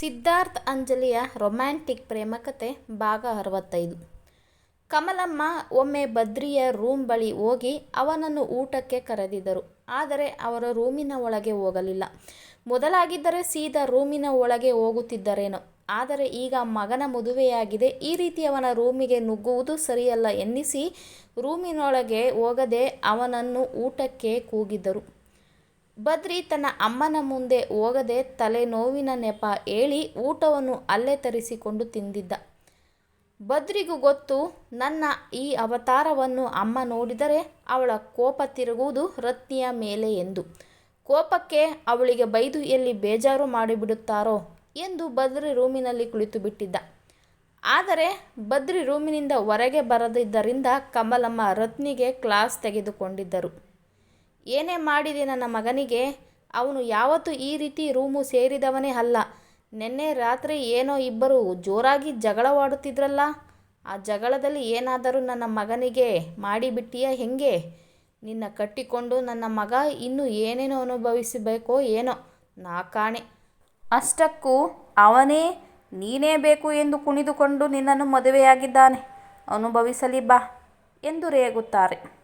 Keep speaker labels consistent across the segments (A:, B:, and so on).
A: Siddharth ಅಂಜಲಿಯ romantic ಪ್ರೇಮಕತೆ ಭಾಗ ಅರವತ್ತೈದು. ಕಮಲಮ್ಮ ಒಮ್ಮೆ ಬದ್ರಿಯ ರೂಮ್ ಬಳಿ ಹೋಗಿ ಅವನನ್ನು ಊಟಕ್ಕೆ ಕರೆದಿದ್ದರು. ಆದರೆ ಅವರ ರೂಮಿನ ಒಳಗೆ ಹೋಗಲಿಲ್ಲ. ಮೊದಲಾಗಿದ್ದರೆ ಸೀದಾ ರೂಮಿನ ಒಳಗೆ ಹೋಗುತ್ತಿದ್ದರೇನೋ. ಆದರೆ ಈಗ ಮಗನ ಮದುವೆಯಾಗಿದೆ. ಈ ರೀತಿ ಅವನ ರೂಮಿಗೆ ನುಗ್ಗುವುದು ಸರಿಯಲ್ಲ ಎನ್ನಿಸಿ ರೂಮಿನೊಳಗೆ ಹೋಗದೆ ಅವನನ್ನು ಊಟಕ್ಕೆ ಕೂಗಿದ್ದರು. ಬದ್ರಿ ತನ್ನ ಅಮ್ಮನ ಮುಂದೆ ಹೋಗದೆ ತಲೆನೋವಿನ ನೆಪ ಹೇಳಿ ಊಟವನ್ನು ಅಲ್ಲೇ ತರಿಸಿಕೊಂಡು ತಿಂದಿದ್ದ. ಬದ್ರಿಗೂ ಗೊತ್ತು, ನನ್ನ ಈ ಅವತಾರವನ್ನು ಅಮ್ಮ ನೋಡಿದರೆ ಅವಳ ಕೋಪ ತಿರುಗುವುದು ರತ್ನಿಯ ಮೇಲೆ ಎಂದು. ಕೋಪಕ್ಕೆ ಅವಳಿಗೆ ಬೈದು ಎಲ್ಲಿ ಬೇಜಾರು ಮಾಡಿಬಿಡುತ್ತಾರೋ ಎಂದು ಬದ್ರಿ ರೂಮಿನಲ್ಲಿ ಕುಳಿತು ಬಿಟ್ಟಿದ್ದ ಆದರೆ ಬದ್ರಿ ರೂಮಿನಿಂದ ಹೊರಗೆ ಬರದಿದ್ದರಿಂದ ಕಮಲಮ್ಮ ರತ್ನಿಗೆ ಕ್ಲಾಸ್ ತೆಗೆದುಕೊಂಡಿದ್ದರು. ಏನೇ ಮಾಡಿದೆ ನನ್ನ ಮಗನಿಗೆ, ಅವನು ಯಾವತ್ತೂ ಈ ರೀತಿ ರೂಮು ಸೇರಿದವನೇ ಅಲ್ಲ. ನಿನ್ನೆ ರಾತ್ರಿ ಏನೋ ಇಬ್ಬರು ಜೋರಾಗಿ ಜಗಳವಾಡುತ್ತಿದ್ರಲ್ಲ, ಆ ಜಗಳದಲ್ಲಿ ಏನಾದರೂ ನನ್ನ ಮಗನಿಗೆ ಮಾಡಿಬಿಟ್ಟಿಯ ಹೆಂಗೆ? ನಿನ್ನ ಕಟ್ಟಿಕೊಂಡು ನನ್ನ ಮಗ ಇನ್ನೂ ಏನೇನೋ ಅನುಭವಿಸಬೇಕೋ ಏನೋ, ನಾ ಕಾಣೆ. ಅಷ್ಟಕ್ಕೂ ಅವನೇ, ನೀನೇ ಬೇಕು ಎಂದು ಕುಣಿದುಕೊಂಡು ನಿನ್ನನ್ನು ಮದುವೆಯಾಗಿದ್ದಾನೆ. ಅನುಭವಿಸಲಿ ಬಾ ಎಂದು ರೇಗುತ್ತಾರೆ.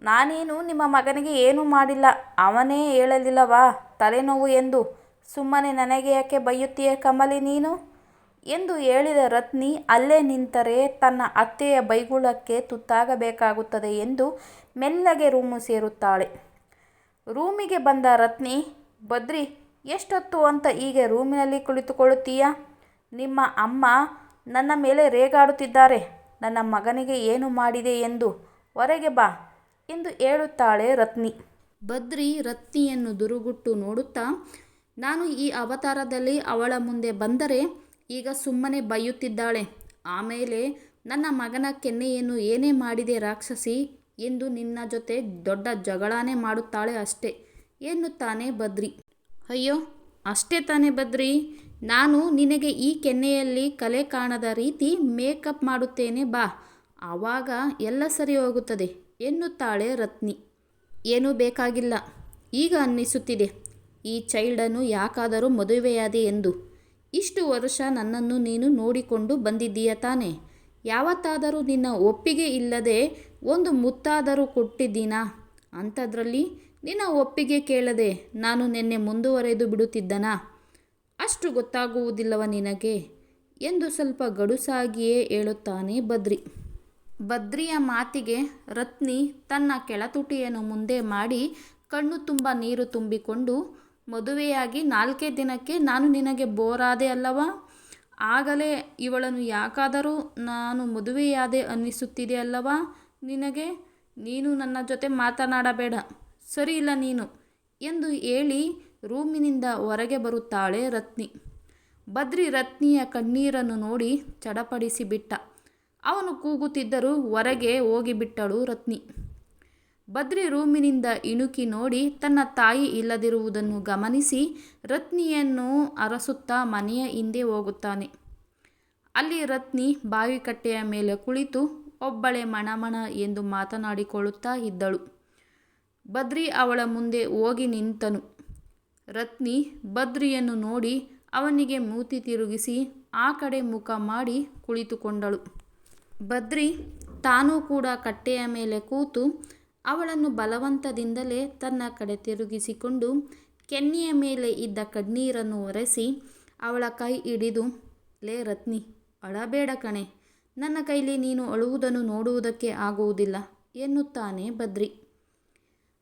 A: ನಾನೇನು ನಿಮ್ಮ ಮಗನಿಗೆ ಏನೂ ಮಾಡಿಲ್ಲ. ಅವನೇ ಹೇಳಲಿಲ್ಲವಾ? ತಲೆನೋವು ಎಂದು. ಸುಮ್ಮನೆ ನನಗೆ ಯಾಕೆ ಬೈಯುತ್ತೀಯ ಕಮಲಿ ನೀನು? ಎಂದು ಹೇಳಿದ ರತ್ನಿ ಅಲ್ಲೇ ನಿಂತರೆ ತನ್ನ ಅತ್ತೆಯ ಬೈಗುಳಕ್ಕೆ ತುತ್ತಾಗಬೇಕಾಗುತ್ತದೆ ಎಂದು ಮೆಲ್ಲಗೆ ರೂಮು ಸೇರುತ್ತಾಳೆ. ರೂಮಿಗೆ ಬಂದ ರತ್ನಿ ಬದ್ರಿ ಎಷ್ಟೊತ್ತು ಅಂತ ಹೀಗೆ ರೂಮಿನಲ್ಲಿ ಕುಳಿತುಕೊಳ್ಳುತ್ತೀಯಾ? ನಿಮ್ಮ ಅಮ್ಮ ನನ್ನ ಮೇಲೆ ರೇಗಾಡುತ್ತಿದ್ದಾರೆ. ನನ್ನ ಮಗನಿಗೆ ಏನು ಮಾಡಿದೆ ಎಂದು. ಹೊರಗೆ ಬಾ. ಎಂದು ಹೇಳುತ್ತಾಳೆ ರತ್ನಿ. ಬದ್ರಿ ರತ್ನಿಯನ್ನು ದುರುಗುಟ್ಟು ನೋಡುತ್ತಾ, ನಾನು ಈ ಅವತಾರದಲ್ಲಿ ಅವಳ ಮುಂದೆ ಬಂದರೆ ಈಗ ಸುಮ್ಮನೆ ಬೈಯುತ್ತಿದ್ದಾಳೆ. ಆಮೇಲೆ, ನನ್ನ ಮಗನ ಕೆನ್ನೆಯನ್ನು ಏನೇ ಮಾಡಿದೆ ರಾಕ್ಷಸಿ ಎಂದು ನಿನ್ನ ಜೊತೆ ದೊಡ್ಡ ಜಗಳಾನೇ ಮಾಡುತ್ತಾಳೆ ಅಷ್ಟೇ, ಎನ್ನುತ್ತಾನೆ ಬದ್ರಿ ಅಯ್ಯೋ, ಅಷ್ಟೇ ತಾನೇ ಬದ್ರಿ ನಾನು ನಿನಗೆ ಈ ಕೆನ್ನೆಯಲ್ಲಿ ಕಲೆ ಕಾಣದ ರೀತಿ ಮೇಕಪ್ ಮಾಡುತ್ತೇನೆ ಬಾ. ಆವಾಗ ಎಲ್ಲ ಸರಿ ಹೋಗುತ್ತದೆ. ಎನ್ನುತ್ತಾಳೆ ರತ್ನಿ. ಏನೂ ಬೇಕಾಗಿಲ್ಲ. ಈಗ ಅನ್ನಿಸುತ್ತಿದೆ. ಈ ಚೈಲ್ಡನ್ನು ಯಾಕಾದರೂ ಮದುವೆಯಾದೆ ಎಂದು. ಇಷ್ಟು ವರ್ಷ ನನ್ನನ್ನು ನೀನು ನೋಡಿಕೊಂಡು ಬಂದಿದ್ದೀಯ ತಾನೆ. ಯಾವತ್ತಾದರೂ ನಿನ್ನ ಒಪ್ಪಿಗೆ ಇಲ್ಲದೆ ಒಂದು ಮುತ್ತಾದರೂ ಕೊಟ್ಟಿದ್ದೀನಾ? ಅಂಥದ್ರಲ್ಲಿ ನಿನ್ನ ಒಪ್ಪಿಗೆ ಕೇಳದೆ ನಾನು ನಿನ್ನೆ ಮುಂದುವರೆದು ಬಿಡುತ್ತಿದ್ದನಾ? ಅಷ್ಟು ಗೊತ್ತಾಗುವುದಿಲ್ಲವ ನಿನಗೆ ಎಂದು ಸ್ವಲ್ಪ ಗಡುಸಾಗಿಯೇ ಹೇಳುತ್ತಾನೆ ಬದ್ರಿ. ಬದ್ರಿಯ ಮಾತಿಗೆ ರತ್ನಿ ತನ್ನ ಕೆಳತುಟಿಯನ್ನು ಮುಂದೆ ಮಾಡಿ ಕಣ್ಣು ತುಂಬ ನೀರು ತುಂಬಿಕೊಂಡು, ಮದುವೆಯಾಗಿ ನಾಲ್ಕೇ ದಿನಕ್ಕೆ ನಾನು ನಿನಗೆ ಬೋರಾದೆ ಅಲ್ಲವಾ? ಆಗಲೇ ಇವಳನ್ನು ಯಾಕಾದರೂ ನಾನು ಮದುವೆಯಾದೆ ಅನ್ನಿಸುತ್ತಿದೆ ಅಲ್ಲವಾ? ನಿನಗೆ? ನೀನು ನನ್ನ ಜೊತೆ ಮಾತನಾಡಬೇಡ. ಸರಿ ಇಲ್ಲ ನೀನು ಎಂದು ಹೇಳಿ ರೂಮಿನಿಂದ ಹೊರಗೆ ಬರುತ್ತಾಳೆ ರತ್ನಿ. ಬದ್ರಿ ರತ್ನಿಯ ಕಣ್ಣೀರನ್ನು ನೋಡಿ ಚಡಪಡಿಸಿಬಿಟ್ಟ. ಅವನು ಕೂಗುತ್ತಿದ್ದರೂ ಹೊರಗೆ ಹೋಗಿಬಿಟ್ಟಳು ರತ್ನಿ. ಬದ್ರಿ ರೂಮಿನಿಂದ ಇಣುಕಿ ನೋಡಿ ತನ್ನ ತಾಯಿ ಇಲ್ಲದಿರುವುದನ್ನು ಗಮನಿಸಿ ರತ್ನಿಯನ್ನು ಅರಸುತ್ತಾ ಮನೆಯ ಹಿಂದೆ ಹೋಗುತ್ತಾನೆ. ಅಲ್ಲಿ ರತ್ನಿ ಬಾವಿಕಟ್ಟೆಯ ಮೇಲೆ ಕುಳಿತು ಒಬ್ಬಳೆ ಮಣಮಣ ಎಂದು ಮಾತನಾಡಿಕೊಳ್ಳುತ್ತಾ ಇದ್ದಳು. ಬದ್ರಿ ಅವಳ ಮುಂದೆ ಹೋಗಿ ನಿಂತನು. ರತ್ನಿ ಬದ್ರಿಯನ್ನು ನೋಡಿ ಅವನಿಗೆ ಮೂತಿ ತಿರುಗಿಸಿ ಆ ಕಡೆ ಮುಖ ಮಾಡಿ ಕುಳಿತುಕೊಂಡಳು. ಬದ್ರಿ ತಾನೂ ಕೂಡ ಕಟ್ಟೆಯ ಮೇಲೆ ಕೂತು ಅವಳನ್ನು ಬಲವಂತದಿಂದಲೇ ತನ್ನ ಕಡೆ ತಿರುಗಿಸಿಕೊಂಡು ಕೆನ್ನೆಯ ಮೇಲೆ ಇದ್ದ ಕಣ್ಣೀರನ್ನು ಒರೆಸಿ ಅವಳ ಕೈ ಹಿಡಿದು, ಲೇ ರತ್ನಿ, ಅಳಬೇಡ ಕಣೆ. ನನ್ನ ಕೈಲಿ ನೀನು ಅಳುವುದನ್ನು ನೋಡುವುದಕ್ಕೆ ಆಗುವುದಿಲ್ಲ, ಎನ್ನುತ್ತಾನೆ ಬದ್ರಿ.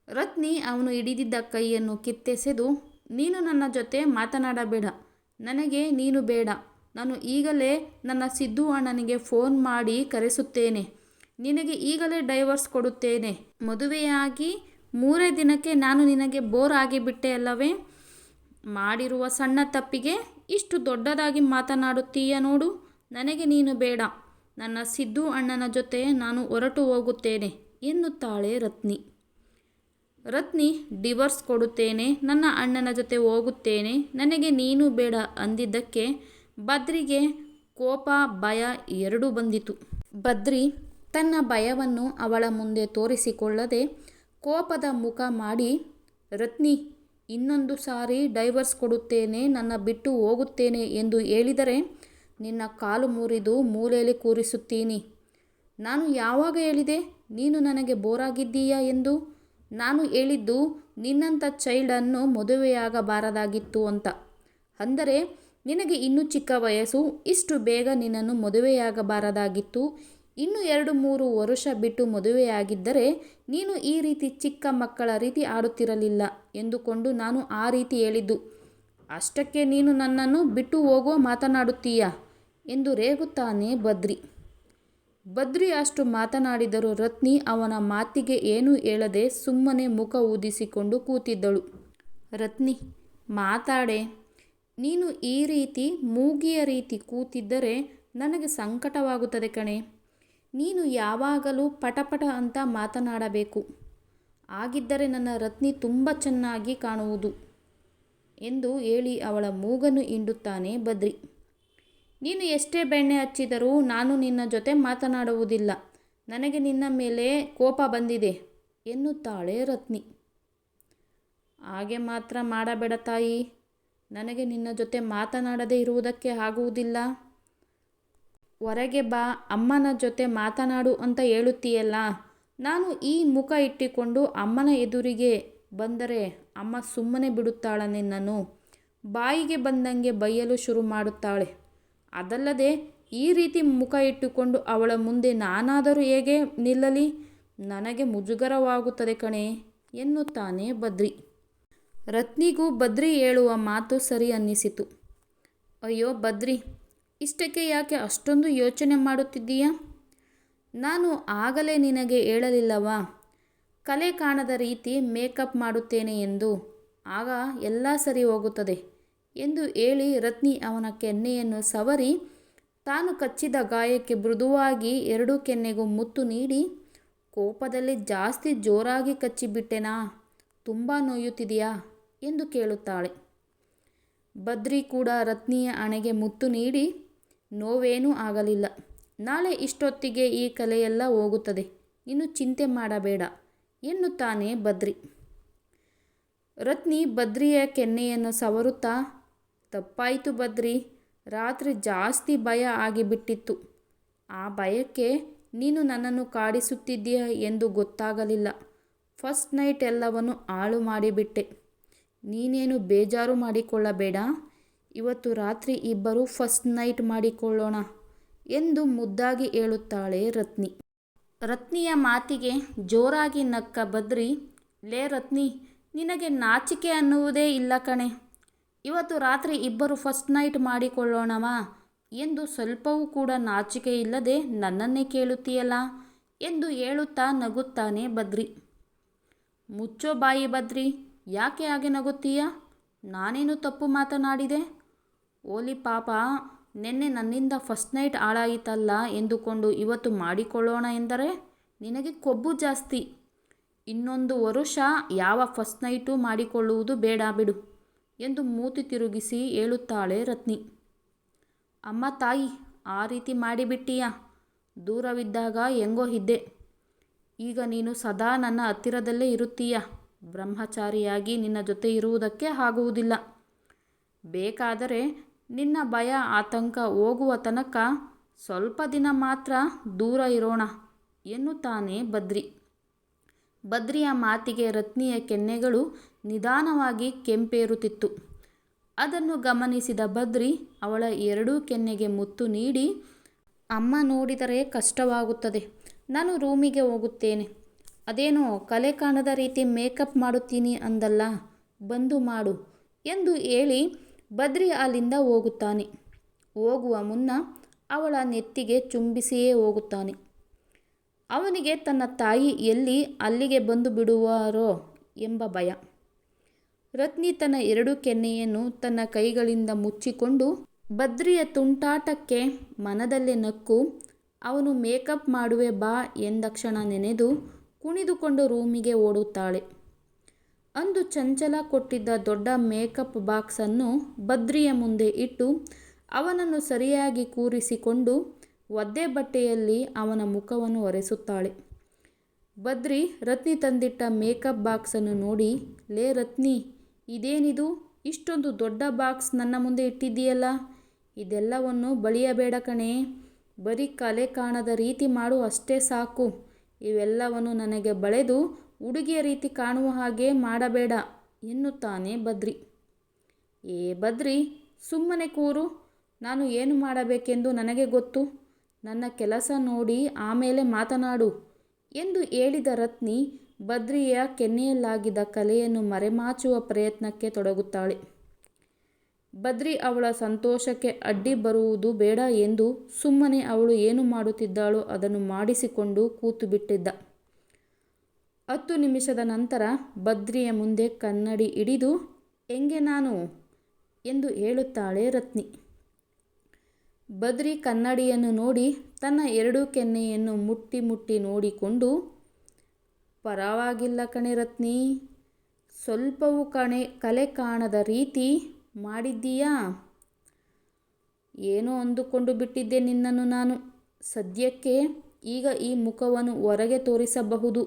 A: ರತ್ನಿ ಅವನು ಹಿಡಿದಿದ್ದ ಕೈಯನ್ನು ಕಿತ್ತೆಸೆದು, ನೀನು ನನ್ನ ಜೊತೆ ಮಾತನಾಡಬೇಡ. ನನಗೆ ನೀನು ಬೇಡ. ನಾನು ಈಗಲೇ ನನ್ನ ಸಿದ್ದು ಅಣ್ಣನಿಗೆ ಫೋನ್ ಮಾಡಿ ಕರೆಸುತ್ತೇನೆ. ನಿನಗೆ ಈಗಲೇ ಡೈವರ್ಸ್ ಕೊಡುತ್ತೇನೆ. ಮದುವೆಯಾಗಿ ಮೂರೇ ದಿನಕ್ಕೆ ನಾನು ನಿನಗೆ ಬೋರ್ ಆಗಿಬಿಟ್ಟೆ ಅಲ್ಲವೇ? ಮಾಡಿರುವ ಸಣ್ಣ ತಪ್ಪಿಗೆ ಇಷ್ಟು ದೊಡ್ಡದಾಗಿ ಮಾತನಾಡುತ್ತೀಯ ನೋಡು. ನನಗೆ ನೀನು ಬೇಡ. ನನ್ನ ಸಿದ್ದು ಅಣ್ಣನ ಜೊತೆ ನಾನು ಹೊರಟು ಹೋಗುತ್ತೇನೆ ಎನ್ನುತ್ತಾಳೆ ರತ್ನಿ. ರತ್ನಿ, ಡಿವರ್ಸ್ ಕೊಡುತ್ತೇನೆ. ನನ್ನ ಅಣ್ಣನ ಜೊತೆ ಹೋಗುತ್ತೇನೆ. ನನಗೆ ನೀನು ಬೇಡ ಅಂದಿದ್ದಕ್ಕೆ ಬದ್ರಿಗೆ ಕೋಪ, ಭಯ ಎರಡೂ ಬಂದಿತು. ಬದ್ರಿ ತನ್ನ ಭಯವನ್ನು ಅವಳ ಮುಂದೆ ತೋರಿಸಿಕೊಳ್ಳದೆ ಕೋಪದ ಮುಖ ಮಾಡಿ, ರತ್ನಿ, ಇನ್ನೊಂದು ಸಾರಿ ಡೈವರ್ಸ್ ಕೊಡುತ್ತೇನೆ, ನನ್ನ ಬಿಟ್ಟು ಹೋಗುತ್ತೇನೆ ಎಂದು ಹೇಳಿದರೆ, ನಿನ್ನ ಕಾಲು ಮುರಿದು ಮೂಲೆಯಲ್ಲಿ ಕೂರಿಸುತ್ತೀನಿ. ನಾನು ಯಾವಾಗ ಹೇಳಿದೆ, ನೀನು ನನಗೆ ಬೋರಾಗಿದ್ದೀಯಾ ಎಂದು? ನಾನು ಹೇಳಿದ್ದು ನಿನ್ನಂಥ ಚೈಲ್ಡನ್ನು ಮದುವೆಯಾಗಬಾರದಾಗಿತ್ತು ಅಂತ. ಅಂದರೆ ನಿನಗೆ ಇನ್ನೂ ಚಿಕ್ಕ ವಯಸ್ಸು, ಇಷ್ಟು ಬೇಗ ನಿನ್ನನ್ನು ಮದುವೆಯಾಗಬಾರದಾಗಿತ್ತು. ಇನ್ನು ಎರಡು ಮೂರು ವರುಷ ಬಿಟ್ಟು ಮದುವೆಯಾಗಿದ್ದರೆ ನೀನು ಈ ರೀತಿ ಚಿಕ್ಕ ಮಕ್ಕಳ ರೀತಿ ಆಡುತ್ತಿರಲಿಲ್ಲ ಎಂದುಕೊಂಡು ನಾನು ಆ ರೀತಿ ಹೇಳಿದ್ದು. ಅಷ್ಟಕ್ಕೆ ನೀನು ನನ್ನನ್ನು ಬಿಟ್ಟು ಹೋಗೋ ಮಾತನಾಡುತ್ತೀಯ? ಎಂದು ರೇಗುತ್ತಾನೆ ಬದ್ರಿ. ಬದ್ರಿ ಅಷ್ಟು ಮಾತನಾಡಿದರೂ ರತ್ನಿ ಅವನ ಮಾತಿಗೆ ಏನೂ ಹೇಳದೆ ಸುಮ್ಮನೆ ಮುಖ ಊದಿಸಿಕೊಂಡು ಕೂತಿದ್ದಳು. ರತ್ನಿ, ಮಾತಾಡೆ. ನೀನು ಈ ರೀತಿ ಮೂಗಿಯ ರೀತಿ ಕೂತಿದ್ದರೆ ನನಗೆ ಸಂಕಟವಾಗುತ್ತದೆ ಕಣೆ. ನೀನು ಯಾವಾಗಲೂ ಪಟಪಟ ಅಂತ ಮಾತನಾಡಬೇಕು. ಆಗಿದ್ದರೆ ನನ್ನ ರತ್ನಿ ತುಂಬ ಚೆನ್ನಾಗಿ ಕಾಣುವುದು ಎಂದು ಹೇಳಿ ಅವಳ ಮೂಗನ್ನು ಹಿಂಡುತ್ತಾನೆ ಬದ್ರಿ. ನೀನು ಎಷ್ಟೇ ಬೆಣ್ಣೆ ಹಚ್ಚಿದರೂ ನಾನು ನಿನ್ನ ಜೊತೆ ಮಾತನಾಡುವುದಿಲ್ಲ. ನನಗೆ ನಿನ್ನ ಮೇಲೆ ಕೋಪ ಬಂದಿದೆ ಎನ್ನುತ್ತಾಳೆ ರತ್ನಿ. ಹಾಗೆ ಮಾತ್ರ ಮಾಡಬೇಡ ತಾಯಿ. ನನಗೆ ನಿನ್ನ ಜೊತೆ ಮಾತನಾಡದೇ ಇರುವುದಕ್ಕೆ ಆಗುವುದಿಲ್ಲ. ಹೊರಗೆ ಬಾ, ಅಮ್ಮನ ಜೊತೆ ಮಾತನಾಡು ಅಂತ ಹೇಳುತ್ತೀಯಲ್ಲ. ನಾನು ಈ ಮುಖ ಇಟ್ಟುಕೊಂಡು ಅಮ್ಮನ ಎದುರಿಗೆ ಬಂದರೆ ಅಮ್ಮ ಸುಮ್ಮನೆ ಬಿಡುತ್ತಾಳ ನಿನ್ನನ್ನು ಬಾಯಿಗೆ ಬಂದಂಗೆ ಬೈಯಲು ಶುರು ಮಾಡುತ್ತಾಳೆ. ಅದಲ್ಲದೆ ಈ ರೀತಿ ಮುಖ ಇಟ್ಟುಕೊಂಡು ಅವಳ ಮುಂದೆ ನಾನಾದರೂ ಹೇಗೆ ನಿಲ್ಲಲಿ? ನನಗೆ ಮುಜುಗರವಾಗುತ್ತದೆ ಕಣೆ ಎನ್ನುತ್ತಾನೆ ಬದ್ರಿ. ರತ್ನಿಗೂ ಬದ್ರಿ ಹೇಳುವ ಮಾತು ಸರಿ ಅನ್ನಿಸಿತು. ಅಯ್ಯೋ ಬದ್ರಿ, ಇಷ್ಟಕ್ಕೆ ಯಾಕೆ ಅಷ್ಟೊಂದು ಯೋಚನೆ ಮಾಡುತ್ತಿದ್ದೀಯಾ? ನಾನು ಆಗಲೇ ನಿನಗೆ ಹೇಳಲಿಲ್ಲವಾ? ಕಲೆ ಕಾಣದ ರೀತಿ ಮೇಕಪ್ ಮಾಡುತ್ತೇನೆ ಎಂದು. ಆಗ ಎಲ್ಲ ಸರಿ ಹೋಗುತ್ತದೆ ಎಂದು ಹೇಳಿ ರತ್ನಿ ಅವನ ಕೆನ್ನೆಯನ್ನು ಸವರಿ ತಾನು ಕಚ್ಚಿದ ಗಾಯಕ್ಕೆ ಮೃದುವಾಗಿ ಎರಡೂ ಕೆನ್ನೆಗೂ ಮುತ್ತು ನೀಡಿ, ಕೋಪದಲ್ಲಿ ಜಾಸ್ತಿ ಜೋರಾಗಿ ಕಚ್ಚಿಬಿಟ್ಟೆನಾ? ತುಂಬ ನೋಯುತ್ತಿದೆಯಾ? ಎಂದು ಕೇಳುತ್ತಾಳೆ. ಬದ್ರಿ ಕೂಡ ರತ್ನಿಯ ಅಣೆಗೆ ಮುತ್ತು ನೀಡಿ, ನೋವೇನೂ ಆಗಲಿಲ್ಲ. ನಾಳೆ ಇಷ್ಟೊತ್ತಿಗೆ ಈ ಕಲೆಯೆಲ್ಲ ಹೋಗುತ್ತದೆ. ಇನ್ನು ಚಿಂತೆ ಮಾಡಬೇಡ, ಎನ್ನುತ್ತಾನೆ ಬದ್ರಿ. ರತ್ನಿ ಬದ್ರಿಯ ಕೆನ್ನೆಯನ್ನು ಸವರುತ್ತಾ, ತಪ್ಪಾಯಿತು ಬದ್ರಿ, ರಾತ್ರಿ ಜಾಸ್ತಿ ಭಯ ಆಗಿಬಿಟ್ಟಿತ್ತು. ಆ ಭಯಕ್ಕೆ ನೀನು ನನ್ನನ್ನು ಕಾಡಿಸುತ್ತಿದ್ದೀಯ ಎಂದು ಗೊತ್ತಾಗಲಿಲ್ಲ. ಫಸ್ಟ್ ನೈಟ್ ಎಲ್ಲವನ್ನು ಹಾಳು ಮಾಡಿಬಿಟ್ಟೆ. ನೀನೇನು ಬೇಜಾರು ಮಾಡಿಕೊಳ್ಳಬೇಡ. ಇವತ್ತು ರಾತ್ರಿ ಇಬ್ಬರು ಫಸ್ಟ್ ನೈಟ್ ಮಾಡಿಕೊಳ್ಳೋಣ ಎಂದು ಮುದ್ದಾಗಿ ಹೇಳುತ್ತಾಳೆ ರತ್ನಿ. ರತ್ನಿಯ ಮಾತಿಗೆ ಜೋರಾಗಿ ನಕ್ಕ ಬದ್ರಿ, ಲೇ ರತ್ನಿ, ನಿನಗೆ ನಾಚಿಕೆ ಅನ್ನುವುದೇ ಇಲ್ಲ ಕಣೆ. ಇವತ್ತು ರಾತ್ರಿ ಇಬ್ಬರು ಫಸ್ಟ್ ನೈಟ್ ಮಾಡಿಕೊಳ್ಳೋಣವಾ ಎಂದು ಸ್ವಲ್ಪವೂ ಕೂಡ ನಾಚಿಕೆ ಇಲ್ಲದೆ ನನ್ನನ್ನೇ ಕೇಳುತ್ತೀಯಲ್ಲ ಎಂದು ಹೇಳುತ್ತಾ ನಗುತ್ತಾನೆ ಬದ್ರಿ. ಮುಚ್ಚೋ ಬಾಯಿ ಬದ್ರಿ ಯಾಕೆ ಹಾಗೆ ನಗುತ್ತೀಯ? ನಾನೇನು ತಪ್ಪು ಮಾತನಾಡಿದೆ? ಓಲಿ ಪಾಪ, ನಿನ್ನೆ ನನ್ನಿಂದ ಫಸ್ಟ್ ನೈಟ್ ಹಾಳಾಯಿತಲ್ಲ ಎಂದುಕೊಂಡು ಇವತ್ತು ಮಾಡಿಕೊಳ್ಳೋಣ ಎಂದರೆ? ನಿನಗೆ ಕೊಬ್ಬು ಜಾಸ್ತಿ. ಇನ್ನೊಂದು ವರುಷ ಯಾವ ಫಸ್ಟ್ ನೈಟು ಮಾಡಿಕೊಳ್ಳುವುದು ಬೇಡ ಬಿಡು ಎಂದು ಮೂತಿ ತಿರುಗಿಸಿ ಹೇಳುತ್ತಾಳೆ ರತ್ನಿ. ಅಮ್ಮ ತಾಯಿ, ಆ ರೀತಿ ಮಾಡಿಬಿಟ್ಟೀಯ? ದೂರವಿದ್ದಾಗ ಹೆಂಗೋ ಇದ್ದೆ. ಈಗ ನೀನು ಸದಾ ನನ್ನ ಹತ್ತಿರದಲ್ಲೇ ಇರುತ್ತೀಯ? ಬ್ರಹ್ಮಚಾರಿಯಾಗಿ ನಿನ್ನ ಜೊತೆ ಇರುವುದಕ್ಕೆ ಆಗುವುದಿಲ್ಲ. ಬೇಕಾದರೆ ನಿನ್ನ ಭಯ ಆತಂಕ ಹೋಗುವ ತನಕ ಸ್ವಲ್ಪ ದಿನ ಮಾತ್ರ ದೂರ ಇರೋಣ ಎನ್ನುತ್ತಾನೆ ಬದ್ರಿ. ಬದ್ರಿಯ ಮಾತಿಗೆ ರತ್ನಿಯ ಕೆನ್ನೆಗಳು ನಿಧಾನವಾಗಿ ಕೆಂಪೇರುತ್ತಿತ್ತು. ಅದನ್ನು ಗಮನಿಸಿದ ಬದ್ರಿ ಅವಳ ಎರಡೂ ಕೆನ್ನೆಗೆ ಮುತ್ತು ನೀಡಿ, ಅಮ್ಮ ನೋಡಿದರೆ ಕಷ್ಟವಾಗುತ್ತದೆ. ನಾನು ರೂಮಿಗೆ ಹೋಗುತ್ತೇನೆ. ಅದೇನೋ ಕಲೆ ಕಾಣದ ರೀತಿ ಮೇಕಪ್ ಮಾಡುತ್ತೀನಿ ಅಂದಲ್ಲ, ಬಂದು ಮಾಡು ಎಂದು ಹೇಳಿ ಬದ್ರಿ ಅಲ್ಲಿಂದ ಹೋಗುತ್ತಾನೆ. ಹೋಗುವ ಮುನ್ನ ಅವಳ ನೆತ್ತಿಗೆ ಚುಂಬಿಸಿಯೇ ಹೋಗುತ್ತಾನೆ. ಅವನಿಗೆ ತನ್ನ ತಾಯಿ ಎಲ್ಲಿ ಅಲ್ಲಿಗೆ ಬಂದು ಬಿಡುವಾರೋ ಎಂಬ ಭಯ. ರತ್ನಿ ತನ್ನ ಎರಡು ಕೆನ್ನೆಯನ್ನು ತನ್ನ ಕೈಗಳಿಂದ ಮುಚ್ಚಿಕೊಂಡು ಬದ್ರಿಯ ತುಂಟಾಟಕ್ಕೆ ಮನದಲ್ಲೇ ನಕ್ಕು, ಅವನು ಮೇಕಪ್ ಮಾಡುವೆ ಬಾ ಎಂದಕ್ಷಣ ನೆನೆದು ಕುಣಿದುಕೊಂಡು ರೂಮಿಗೆ ಓಡುತ್ತಾಳೆ. ಅಂದು ಚಂಚಲ ಕೊಟ್ಟಿದ್ದ ದೊಡ್ಡ ಮೇಕಪ್ ಬಾಕ್ಸನ್ನು ಬದ್ರಿಯ ಮುಂದೆ ಇಟ್ಟು ಅವನನ್ನು ಸರಿಯಾಗಿ ಕೂರಿಸಿಕೊಂಡು ಒದ್ದೆ ಬಟ್ಟೆಯಲ್ಲಿ ಅವನ ಮುಖವನ್ನು ಒರೆಸುತ್ತಾಳೆ. ಬದ್ರಿ ರತ್ನಿ ತಂದಿಟ್ಟ ಮೇಕಪ್ ಬಾಕ್ಸನ್ನು ನೋಡಿ, ಲೇ ರತ್ನಿ,
B: ಇದೇನಿದು? ಇಷ್ಟೊಂದು ದೊಡ್ಡ ಬಾಕ್ಸ್ ನನ್ನ ಮುಂದೆ ಇಟ್ಟಿದ್ದೀಯಲ್ಲ? ಇದೆಲ್ಲವನ್ನು ಬಳಿಯಬೇಡ ಕಣೇ. ಬರೀ ಕಲೆ ಕಾಣದ ರೀತಿ ಮಾಡು ಅಷ್ಟೇ ಸಾಕು. ಇವೆಲ್ಲವನ್ನು ನನಗೆ ಬಳೆದು ಹುಡುಗಿಯ ರೀತಿ ಕಾಣುವ ಹಾಗೆ ಮಾಡಬೇಡ ಎನ್ನುತ್ತಾನೆ ಬದ್ರಿ. ಏ ಬದ್ರಿ, ಸುಮ್ಮನೆ ಕೂರು. ನಾನು ಏನು ಮಾಡಬೇಕೆಂದು ನನಗೆ ಗೊತ್ತು. ನನ್ನ ಕೆಲಸ ನೋಡಿ ಆಮೇಲೆ ಮಾತನಾಡು ಎಂದು ಹೇಳಿದ ರತ್ನಿ ಬದ್ರಿಯ ಕೆನ್ನೆಯಲ್ಲಾಗಿದ್ದ ಕಲೆಯನ್ನು ಮರೆಮಾಚುವ ಪ್ರಯತ್ನಕ್ಕೆ ತೊಡಗುತ್ತಾಳೆ. ಬದ್ರಿ ಅವಳ ಸಂತೋಷಕ್ಕೆ ಅಡ್ಡಿ ಬರುವುದು ಬೇಡ ಎಂದು ಸುಮ್ಮನೆ ಅವಳು ಏನು ಮಾಡುತ್ತಿದ್ದಾಳೋ ಅದನ್ನು ಮಾಡಿಸಿಕೊಂಡು ಕೂತು ಬಿಟ್ಟಿದ್ದ ಹತ್ತು ನಿಮಿಷದ ನಂತರ ಬದ್ರಿಯ ಮುಂದೆ ಕನ್ನಡಿ ಹಿಡಿದು, ಹೆಂಗೆ ನಾನು? ಎಂದು ಹೇಳುತ್ತಾಳೆ ರತ್ನಿ. ಬದ್ರಿ ಕನ್ನಡಿಯನ್ನು ನೋಡಿ ತನ್ನ ಎರಡು ಕೆನ್ನೆಯನ್ನು ಮುಟ್ಟಿ ಮುಟ್ಟಿ ನೋಡಿಕೊಂಡು, ಪರವಾಗಿಲ್ಲ ಕಣೆ ರತ್ನಿ, ಸ್ವಲ್ಪವೂ ಕಣೆ, ಕಲೆ ಕಾಣದ ರೀತಿ ಮಾಡಿದ್ದೀಯಾ? ಏನೋ ಅಂದುಕೊಂಡು ಬಿಟ್ಟಿದ್ದೆ ನಿನ್ನನ್ನು ನಾನು. ಸದ್ಯಕ್ಕೆ ಈಗ ಈ ಮುಖವನ್ನು ಹೊರಗೆ ತೋರಿಸಬಹುದು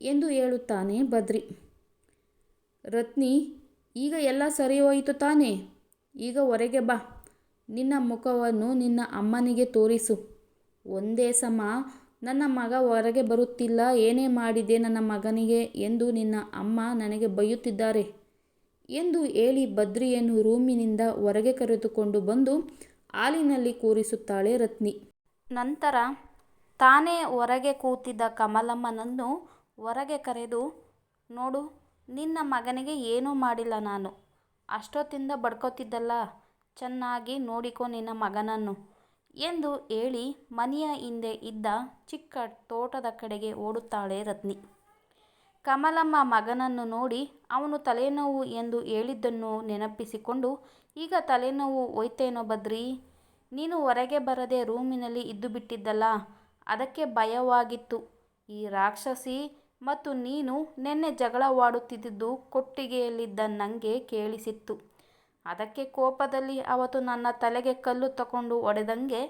B: ಎಂದು ಹೇಳುತ್ತಾನೆ ಬದ್ರಿ. ರತ್ನಿ, ಈಗ ಎಲ್ಲ ಸರಿ ಹೋಯಿತು ತಾನೇ? ಈಗ ಹೊರಗೆ ಬಾ. ನಿನ್ನ ಮುಖವನ್ನು ನಿನ್ನ ಅಮ್ಮನಿಗೆ ತೋರಿಸು. ಒಂದೇ ಸಮ ನನ್ನ ಮಗ ಹೊರಗೆ ಬರುತ್ತಿಲ್ಲ, ಏನೇ ಮಾಡಿದೆ ನನ್ನ ಮಗನಿಗೆ ಎಂದು ನಿನ್ನ ಅಮ್ಮ ನನಗೆ ಬೈಯುತ್ತಿದ್ದಾರೆ ಎಂದು ಹೇಳಿ ಬದ್ರಿಯನ್ನು ರೂಮಿನಿಂದ ಹೊರಗೆ ಕರೆದುಕೊಂಡು ಬಂದು ಹಾಲಿನಲ್ಲಿ ಕೂರಿಸುತ್ತಾಳೆ ರತ್ನಿ.
A: ನಂತರ ತಾನೇ ಹೊರಗೆ ಕೂತಿದ್ದ ಕಮಲಮ್ಮನನ್ನು ಹೊರಗೆ ಕರೆದು, ನೋಡು, ನಿನ್ನ ಮಗನಿಗೆ ಏನೂ ಮಾಡಿಲ್ಲ ನಾನು. ಅಷ್ಟೊತ್ತಿಂದ ಬಡ್ಕೋತಿದ್ದಲ್ಲ. ಚೆನ್ನಾಗಿ ನೋಡಿಕೊ ನಿನ್ನ ಮಗನನ್ನು ಎಂದು ಹೇಳಿ ಮನೆಯ ಹಿಂದೆ ಇದ್ದ ಚಿಕ್ಕ ತೋಟದ ಕಡೆಗೆ ಓಡುತ್ತಾಳೆ ರತ್ನಿ. ಕಮಲಮ್ಮ ಮಗನನ್ನು ನೋಡಿ ಅವನು ತಲೆನೋವು ಎಂದು ಹೇಳಿದ್ದನ್ನು ನೆನಪಿಸಿಕೊಂಡು, ಈಗ ತಲೆನೋವು ಹೋಯ್ತೇನೋ ಬದ್ರಿ ನೀನು ಹೊರಗೆ ಬರದೆ ರೂಮಿನಲ್ಲಿ ಇದ್ದು ಬಿಟ್ಟಿದ್ದಲ್ಲ, ಅದಕ್ಕೆ ಭಯವಾಗಿತ್ತು. ಈ ರಾಕ್ಷಸಿ ಮತ್ತು ನೀನು ನಿನ್ನೆ ಜಗಳವಾಡುತ್ತಿದ್ದುದು ಕೊಟ್ಟಿಗೆಯಲ್ಲಿದ್ದ ನನಗೆ ಕೇಳಿಸಿತ್ತು. ಅದಕ್ಕೆ ಕೋಪದಲ್ಲಿ ಅವತ್ತು ನನ್ನ ತಲೆಗೆ ಕಲ್ಲು ತಕೊಂಡು ಒಡೆದಂಗೆ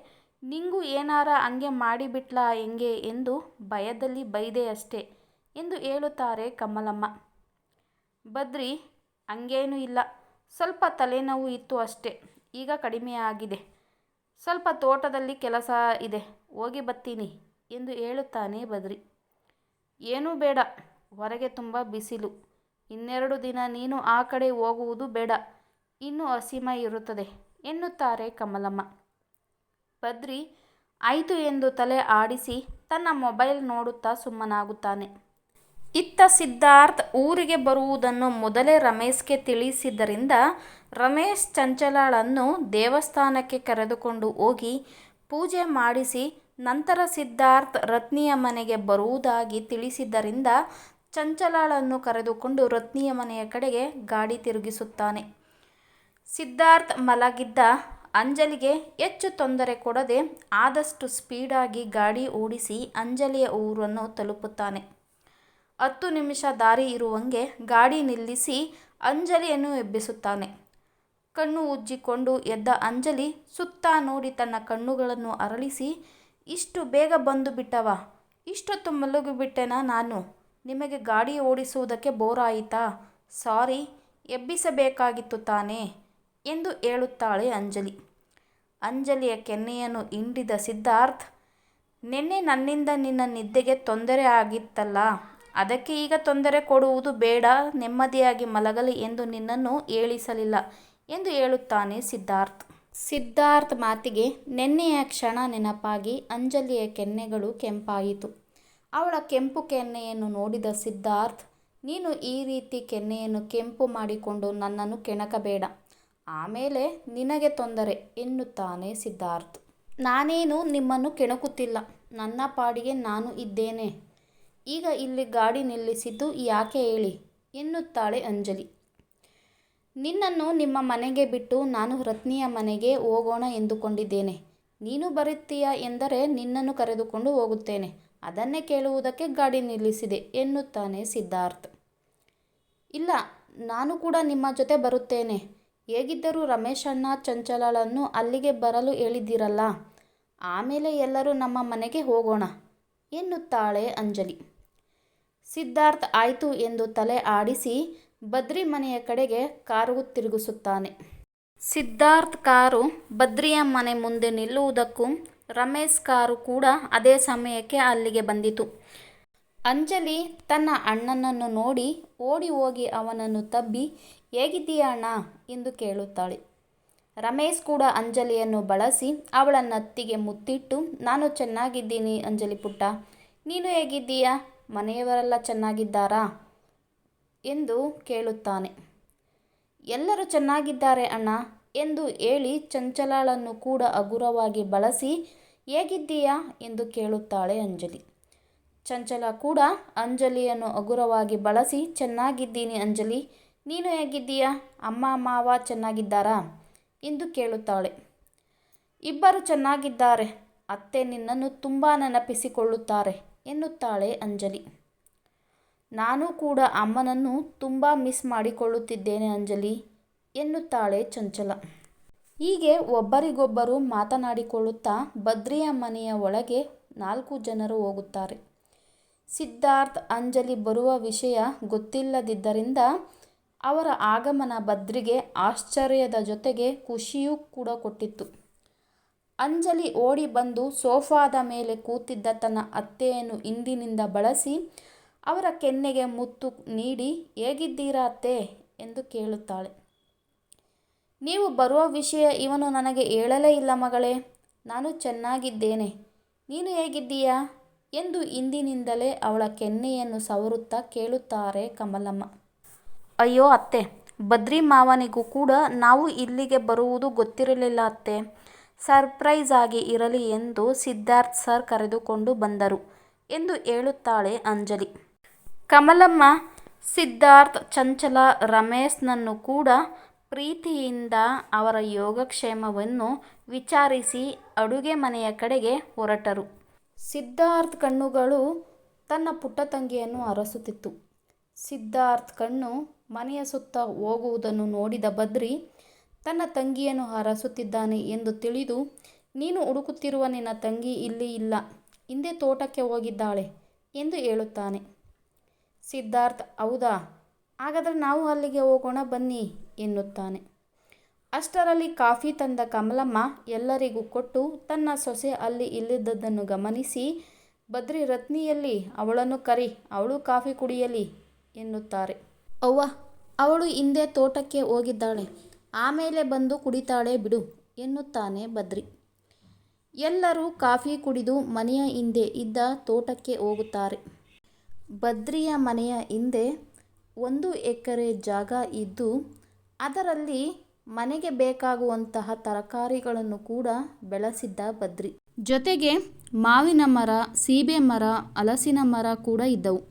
A: ನಿಂಗೂ ಏನಾರ ಹಂಗೆ ಮಾಡಿಬಿಟ್ಲಾ ಹೆಂಗೆ? ಎಂದು ಭಯದಲ್ಲಿ ಬೈದೆ ಅಷ್ಟೆ. ಎಂದು ಹೇಳುತ್ತಾರೆ ಕಮಲಮ್ಮ. ಬದ್ರಿ ಹಂಗೇನೂ ಇಲ್ಲ. ಸ್ವಲ್ಪ ತಲೆನೋವು ಇತ್ತು ಅಷ್ಟೆ. ಈಗ ಕಡಿಮೆ ಆಗಿದೆ. ಸ್ವಲ್ಪ ತೋಟದಲ್ಲಿ ಕೆಲಸ ಇದೆ. ಹೋಗಿ ಬತ್ತೀನಿ ಎಂದು ಹೇಳುತ್ತಾನೆ ಬದ್ರಿ ಏನೂ ಬೇಡ. ಹೊರಗೆ ತುಂಬ ಬಿಸಿಲು. ಇನ್ನೆರಡು ದಿನ ನೀನು ಆ ಕಡೆ ಹೋಗುವುದು ಬೇಡ. ಇನ್ನೂ ಹಸಿಮ ಇರುತ್ತದೆ ಎನ್ನುತ್ತಾರೆ ಕಮಲಮ್ಮ. ಬದ್ರಿ ಆಯಿತು ಎಂದು ತಲೆ ಆಡಿಸಿ ತನ್ನ ಮೊಬೈಲ್ ನೋಡುತ್ತಾ ಸುಮ್ಮನಾಗುತ್ತಾನೆ. ಇತ್ತ ಸಿದ್ಧಾರ್ಥ್ ಊರಿಗೆ ಬರುವುದನ್ನು ಮೊದಲೇ ರಮೇಶ್ಗೆ ತಿಳಿಸಿದ್ದರಿಂದ ರಮೇಶ್ ಚಂಚಲಾಳನ್ನು ದೇವಸ್ಥಾನಕ್ಕೆ ಕರೆದುಕೊಂಡು ಹೋಗಿ ಪೂಜೆ ಮಾಡಿಸಿ ನಂತರ ಸಿದ್ಧಾರ್ಥ್ ರತ್ನಿಯ ಮನೆಗೆ ಬರುವುದಾಗಿ ತಿಳಿಸಿದ್ದರಿಂದ ಚಂಚಲಾಳನ್ನು ಕರೆದುಕೊಂಡು ರತ್ನಿಯ ಮನೆಯ ಕಡೆಗೆ ಗಾಡಿ ತಿರುಗಿಸುತ್ತಾನೆ. ಸಿದ್ಧಾರ್ಥ್ ಮಲಗಿದ್ದ ಅಂಜಲಿಗೆ ಹೆಚ್ಚು ತೊಂದರೆ ಕೊಡದೆ ಆದಷ್ಟು ಸ್ಪೀಡಾಗಿ ಗಾಡಿ ಓಡಿಸಿ ಅಂಜಲಿಯ ಊರನ್ನು ತಲುಪುತ್ತಾನೆ. ಹತ್ತು ನಿಮಿಷ ದಾರಿ ಇರುವಂಗೆ ಗಾಡಿ ನಿಲ್ಲಿಸಿ ಅಂಜಲಿಯನ್ನು ಎಬ್ಬಿಸುತ್ತಾನೆ. ಕಣ್ಣು ಉಜ್ಜಿಕೊಂಡು ಎದ್ದ ಅಂಜಲಿ ಸುತ್ತ ನೋಡಿ ತನ್ನ ಕಣ್ಣುಗಳನ್ನು ಅರಳಿಸಿ, ಇಷ್ಟು ಬೇಗ ಬಂದು ಬಿಟ್ಟವ? ಇಷ್ಟೊತ್ತು ಮಲಗಿಬಿಟ್ಟೆನಾ ನಾನು? ನಿಮಗೆ ಗಾಡಿ ಓಡಿಸುವುದಕ್ಕೆ ಬೋರ್ ಆಯಿತಾ? ಸಾರಿ, ಎಬ್ಬಿಸಬೇಕಾಗಿತ್ತು ತಾನೇ ಎಂದು ಹೇಳುತ್ತಾಳೆ ಅಂಜಲಿ. ಅಂಜಲಿಯ ಕೆನ್ನೆಯನ್ನು ಹಿಂಡಿದ ಸಿದ್ಧಾರ್ಥ್, ನಿನ್ನೆ ನನ್ನಿಂದ ನಿನ್ನ ನಿದ್ದೆಗೆ ತೊಂದರೆ ಆಗಿತ್ತಲ್ಲ? ಅದಕ್ಕೆ ಈಗ ತೊಂದರೆ ಕೊಡುವುದು ಬೇಡ, ನೆಮ್ಮದಿಯಾಗಿ ಮಲಗಲಿ ಎಂದು ನಿನ್ನನ್ನು ಏಳಿಸಲಿಲ್ಲ ಎಂದು ಹೇಳುತ್ತಾನೆ ಸಿದ್ಧಾರ್ಥ್. ಸಿದ್ಧಾರ್ಥ್ ಮಾತಿಗೆ, ನೆನ್ನೆಯ ಕ್ಷಣ ನೆನಪಾಗಿ ಅಂಜಲಿಯ ಕೆನ್ನೆಗಳು ಕೆಂಪಾಯಿತು. ಅವಳ ಕೆಂಪು ಕೆನ್ನೆಯನ್ನು ನೋಡಿದ ಸಿದ್ಧಾರ್ಥ್, ನೀನು ಈ ರೀತಿ ಕೆನ್ನೆಯನ್ನು ಕೆಂಪು ಮಾಡಿಕೊಂಡು ನನ್ನನ್ನು ಕೆಣಕಬೇಡ, ಆಮೇಲೆ ನಿನಗೆ ತೊಂದರೆ ಎನ್ನುತ್ತಾನೆ ಸಿದ್ಧಾರ್ಥ್. ನಾನೇನು ನಿಮ್ಮನ್ನು ಕೆಣಕುತ್ತಿಲ್ಲ, ನನ್ನ ಪಾಡಿಗೆ ನಾನು ಇದ್ದೇನೆ. ಈಗ ಇಲ್ಲಿ ಗಾಡಿ ನಿಲ್ಲಿಸಿದ್ದು ಯಾಕೆ ಹೇಳಿ? ಎನ್ನುತ್ತಾಳೆ ಅಂಜಲಿ. ನಿನ್ನನ್ನು ನಿಮ್ಮ ಮನೆಗೆ ಬಿಟ್ಟು ನಾನು ರತ್ನಿಯ ಮನೆಗೆ ಹೋಗೋಣ ಎಂದುಕೊಂಡಿದ್ದೇನೆ. ನೀನು ಬರುತ್ತೀಯಾ ಎಂದರೆ ನಿನ್ನನ್ನು ಕರೆದುಕೊಂಡು ಹೋಗುತ್ತೇನೆ. ಅದನ್ನೇ ಕೇಳುವುದಕ್ಕೆ ಗಾಡಿ ನಿಲ್ಲಿಸಿದೆ ಎನ್ನುತ್ತಾನೆ ಸಿದ್ಧಾರ್ಥ್. ಇಲ್ಲ, ನಾನು ಕೂಡ ನಿಮ್ಮ ಜೊತೆ ಬರುತ್ತೇನೆ. ಹೇಗಿದ್ದರೂ ರಮೇಶ್ ಅಣ್ಣ ಚಂಚಲಳನ್ನು ಅಲ್ಲಿಗೆ ಬರಲು ಹೇಳಿದ್ದೀರಲ್ಲ. ಆಮೇಲೆ ಎಲ್ಲರೂ ನಮ್ಮ ಮನೆಗೆ ಹೋಗೋಣ, ಎನ್ನುತ್ತಾಳೆ ಅಂಜಲಿ. ಸಿದ್ಧಾರ್ಥ್ ಆಯಿತು ಎಂದು ತಲೆ ಆಡಿಸಿ ಬದ್ರಿ ಮನೆಯ ಕಡೆಗೆ ಕಾರು ತಿರುಗಿಸುತ್ತಾನೆ. ಸಿದ್ಧಾರ್ಥ್ ಕಾರು ಬದ್ರಿಯ ಮನೆ ಮುಂದೆ ನಿಲ್ಲುವುದಕ್ಕೂ ರಮೇಶ್ ಕಾರು ಕೂಡ ಅದೇ ಸಮಯಕ್ಕೆ ಅಲ್ಲಿಗೆ ಬಂದಿತು. ಅಂಜಲಿ ತನ್ನ ಅಣ್ಣನನ್ನು ನೋಡಿ ಓಡಿ ಹೋಗಿ ಅವನನ್ನು ತಬ್ಬಿ, ಹೇಗಿದ್ದೀಯ ಅಣ್ಣ? ಎಂದು ಕೇಳುತ್ತಾಳೆ. ರಮೇಶ್ ಕೂಡ ಅಂಜಲಿಯನ್ನು ಬಳಸಿ ಅವಳ ನತ್ತಿಗೆ ಮುತ್ತಿಟ್ಟು, ನಾನು ಚೆನ್ನಾಗಿದ್ದೀನಿ ಅಂಜಲಿ ಪುಟ್ಟ. ನೀನು ಹೇಗಿದ್ದೀಯಾ? ಮನೆಯವರೆಲ್ಲ ಚೆನ್ನಾಗಿದ್ದಾರಾ? ಎಂದು ಕೇಳುತ್ತಾನೆ. ಎಲ್ಲರೂ ಚೆನ್ನಾಗಿದ್ದಾರೆ ಅಣ್ಣ ಎಂದು ಹೇಳಿ ಚಂಚಲಾಳನ್ನು ಕೂಡ ಹಗುರವಾಗಿ ಬಳಸಿ, ಹೇಗಿದ್ದೀಯಾ? ಎಂದು ಕೇಳುತ್ತಾಳೆ ಅಂಜಲಿ. ಚಂಚಲ ಕೂಡ ಅಂಜಲಿಯನ್ನು ಹಗುರವಾಗಿ ಬಳಸಿ, ಚೆನ್ನಾಗಿದ್ದೀನಿ ಅಂಜಲಿ. ನೀನು ಹೇಗಿದ್ದೀಯಾ? ಅಮ್ಮ, ಮಾವ ಚೆನ್ನಾಗಿದ್ದಾರಾ? ಎಂದು ಕೇಳುತ್ತಾಳೆ. ಇಬ್ಬರು ಚೆನ್ನಾಗಿದ್ದಾರೆ. ಅತ್ತೆ ನಿನ್ನನ್ನು ತುಂಬ ನೆನಪಿಸಿಕೊಳ್ಳುತ್ತಾರೆ. ಎನ್ನುತ್ತಾಳೆ ಅಂಜಲಿ. ನಾನು ಕೂಡ ಅಮ್ಮನನ್ನು ತುಂಬ ಮಿಸ್ ಮಾಡಿಕೊಳ್ಳುತ್ತಿದ್ದೇನೆ ಅಂಜಲಿ, ಎನ್ನುತ್ತಾಳೆ ಚಂಚಲ. ಹೀಗೆ ಒಬ್ಬರಿಗೊಬ್ಬರು ಮಾತನಾಡಿಕೊಳ್ಳುತ್ತಾ ಬದ್ರಿಯ ಮನೆಯ ಒಳಗೆ ನಾಲ್ಕು ಜನರು ಹೋಗುತ್ತಾರೆ. ಸಿದ್ಧಾರ್ಥ್, ಅಂಜಲಿ ಬರುವ ವಿಷಯ ಗೊತ್ತಿಲ್ಲದಿದ್ದರಿಂದ ಅವರ ಆಗಮನ ಬದ್ರಿಗೆ ಆಶ್ಚರ್ಯದ ಜೊತೆಗೆ ಖುಷಿಯೂ ಕೂಡ ಕೊಟ್ಟಿತ್ತು. ಅಂಜಲಿ ಓಡಿ ಬಂದು ಸೋಫಾದ ಮೇಲೆ ಕೂತಿದ್ದ ತನ್ನ ಅತ್ತೆಯನ್ನು ಹಿಂದಿನಿಂದ ಬಳಸಿ, ಅವರ ಕೆನ್ನೆಗೆ ಮುತ್ತು ನೀಡಿ, ಹೇಗಿದ್ದೀರಾ ಅತ್ತೆ? ಎಂದು ಕೇಳುತ್ತಾಳೆ. ನೀವು ಬರುವ ವಿಷಯ ಇವನು ನನಗೆ ಹೇಳಲೇ ಇಲ್ಲ ಮಗಳೇ. ನಾನು ಚೆನ್ನಾಗಿದ್ದೇನೆ. ನೀನು ಹೇಗಿದ್ದೀಯಾ? ಎಂದು ಹಿಂದಿನಿಂದಲೇ ಅವಳ ಕೆನ್ನೆಯನ್ನು ಸವರುತ್ತಾ ಕೇಳುತ್ತಾರೆ ಕಮಲಮ್ಮ. ಅಯ್ಯೋ ಅತ್ತೆ, ಬದ್ರಿ ಮಾವನಿಗೂ ಕೂಡ ನಾವು ಇಲ್ಲಿಗೆ ಬರುವುದು ಗೊತ್ತಿರಲಿಲ್ಲ ಅತ್ತೆ. ಸರ್ಪ್ರೈಸ್ ಆಗಿ ಇರಲಿ ಎಂದು ಸಿದ್ಧಾರ್ಥ್ ಸರ್ ಕರೆದುಕೊಂಡು ಬಂದರು ಎಂದು ಹೇಳುತ್ತಾಳೆ ಅಂಜಲಿ. ಕಮಲಮ್ಮ, ಸಿದ್ಧಾರ್ಥ್, ಚಂಚಲ, ರಮೇಶ್ನನ್ನು ಕೂಡ ಪ್ರೀತಿಯಿಂದ ಅವರ ಯೋಗಕ್ಷೇಮವನ್ನು ವಿಚಾರಿಸಿ ಅಡುಗೆ ಮನೆಯ ಕಡೆಗೆ ಹೊರಟರು. ಸಿದ್ಧಾರ್ಥ್ ಕಣ್ಣುಗಳು ತನ್ನ ಪುಟ್ಟ ತಂಗಿಯನ್ನು ಅರಸುತ್ತಿತ್ತು. ಸಿದ್ಧಾರ್ಥ್ ಕಣ್ಣು ಮನೆಯ ಸುತ್ತ ಹೋಗುವುದನ್ನು ನೋಡಿದ ಬದ್ರಿ ತನ್ನ ತಂಗಿಯನ್ನು ಹರಸುತ್ತಿದ್ದಾನೆ ಎಂದು ತಿಳಿದು, ನೀನು ಹುಡುಕುತ್ತಿರುವ ನಿನ್ನ ತಂಗಿ ಇಲ್ಲಿ ಇಲ್ಲ, ಹಿಂದೆ ತೋಟಕ್ಕೆ ಹೋಗಿದ್ದಾಳೆ ಎಂದು ಹೇಳುತ್ತಾನೆ. ಸಿದ್ಧಾರ್ಥ್, ಹೌದಾ? ಹಾಗಾದರೆ ನಾವು ಅಲ್ಲಿಗೆ ಹೋಗೋಣ ಬನ್ನಿ ಎನ್ನುತ್ತಾನೆ. ಅಷ್ಟರಲ್ಲಿ ಕಾಫಿ ತಂದ ಕಮಲಮ್ಮ ಎಲ್ಲರಿಗೂ ಕೊಟ್ಟು ತನ್ನ ಸೊಸೆ ಅಲ್ಲಿ ಇಲ್ಲಿದ್ದದ್ದನ್ನು ಗಮನಿಸಿ ಬದ್ರಿ ರತ್ನಿಯಲ್ಲಿ ಅವಳನ್ನು ಕರಿ, ಅವಳು ಕಾಫಿ ಕುಡಿಯಲಿ ಎನ್ನುತ್ತಾರೆ. ಅವ್ವ, ಅವಳು ಹಿಂದೆ ತೋಟಕ್ಕೆ ಹೋಗಿದ್ದಾಳೆ. ಆಮೇಲೆ ಬಂದು ಕುಡಿತಾಳೆ ಬಿಡು ಎನ್ನುತ್ತಾನೆ ಬದ್ರಿ. ಎಲ್ಲರೂ ಕಾಫಿ ಕುಡಿದು ಮನೆಯ ಹಿಂದೆ ಇದ್ದ ತೋಟಕ್ಕೆ ಹೋಗುತ್ತಾರೆ. ಬದ್ರಿಯ ಮನೆಯ ಹಿಂದೆ ಒಂದು ಎಕರೆ ಜಾಗ ಇದ್ದು ಅದರಲ್ಲಿ ಮನೆಗೆ ಬೇಕಾಗುವಂತಹ ತರಕಾರಿಗಳನ್ನು ಕೂಡ ಬೆಳೆಸಿದ್ದ ಬದ್ರಿ. ಜೊತೆಗೆ ಮಾವಿನ ಮರ, ಸೀಬೆ ಮರ, ಹಲಸಿನ ಮರ ಕೂಡ ಇದ್ದವು.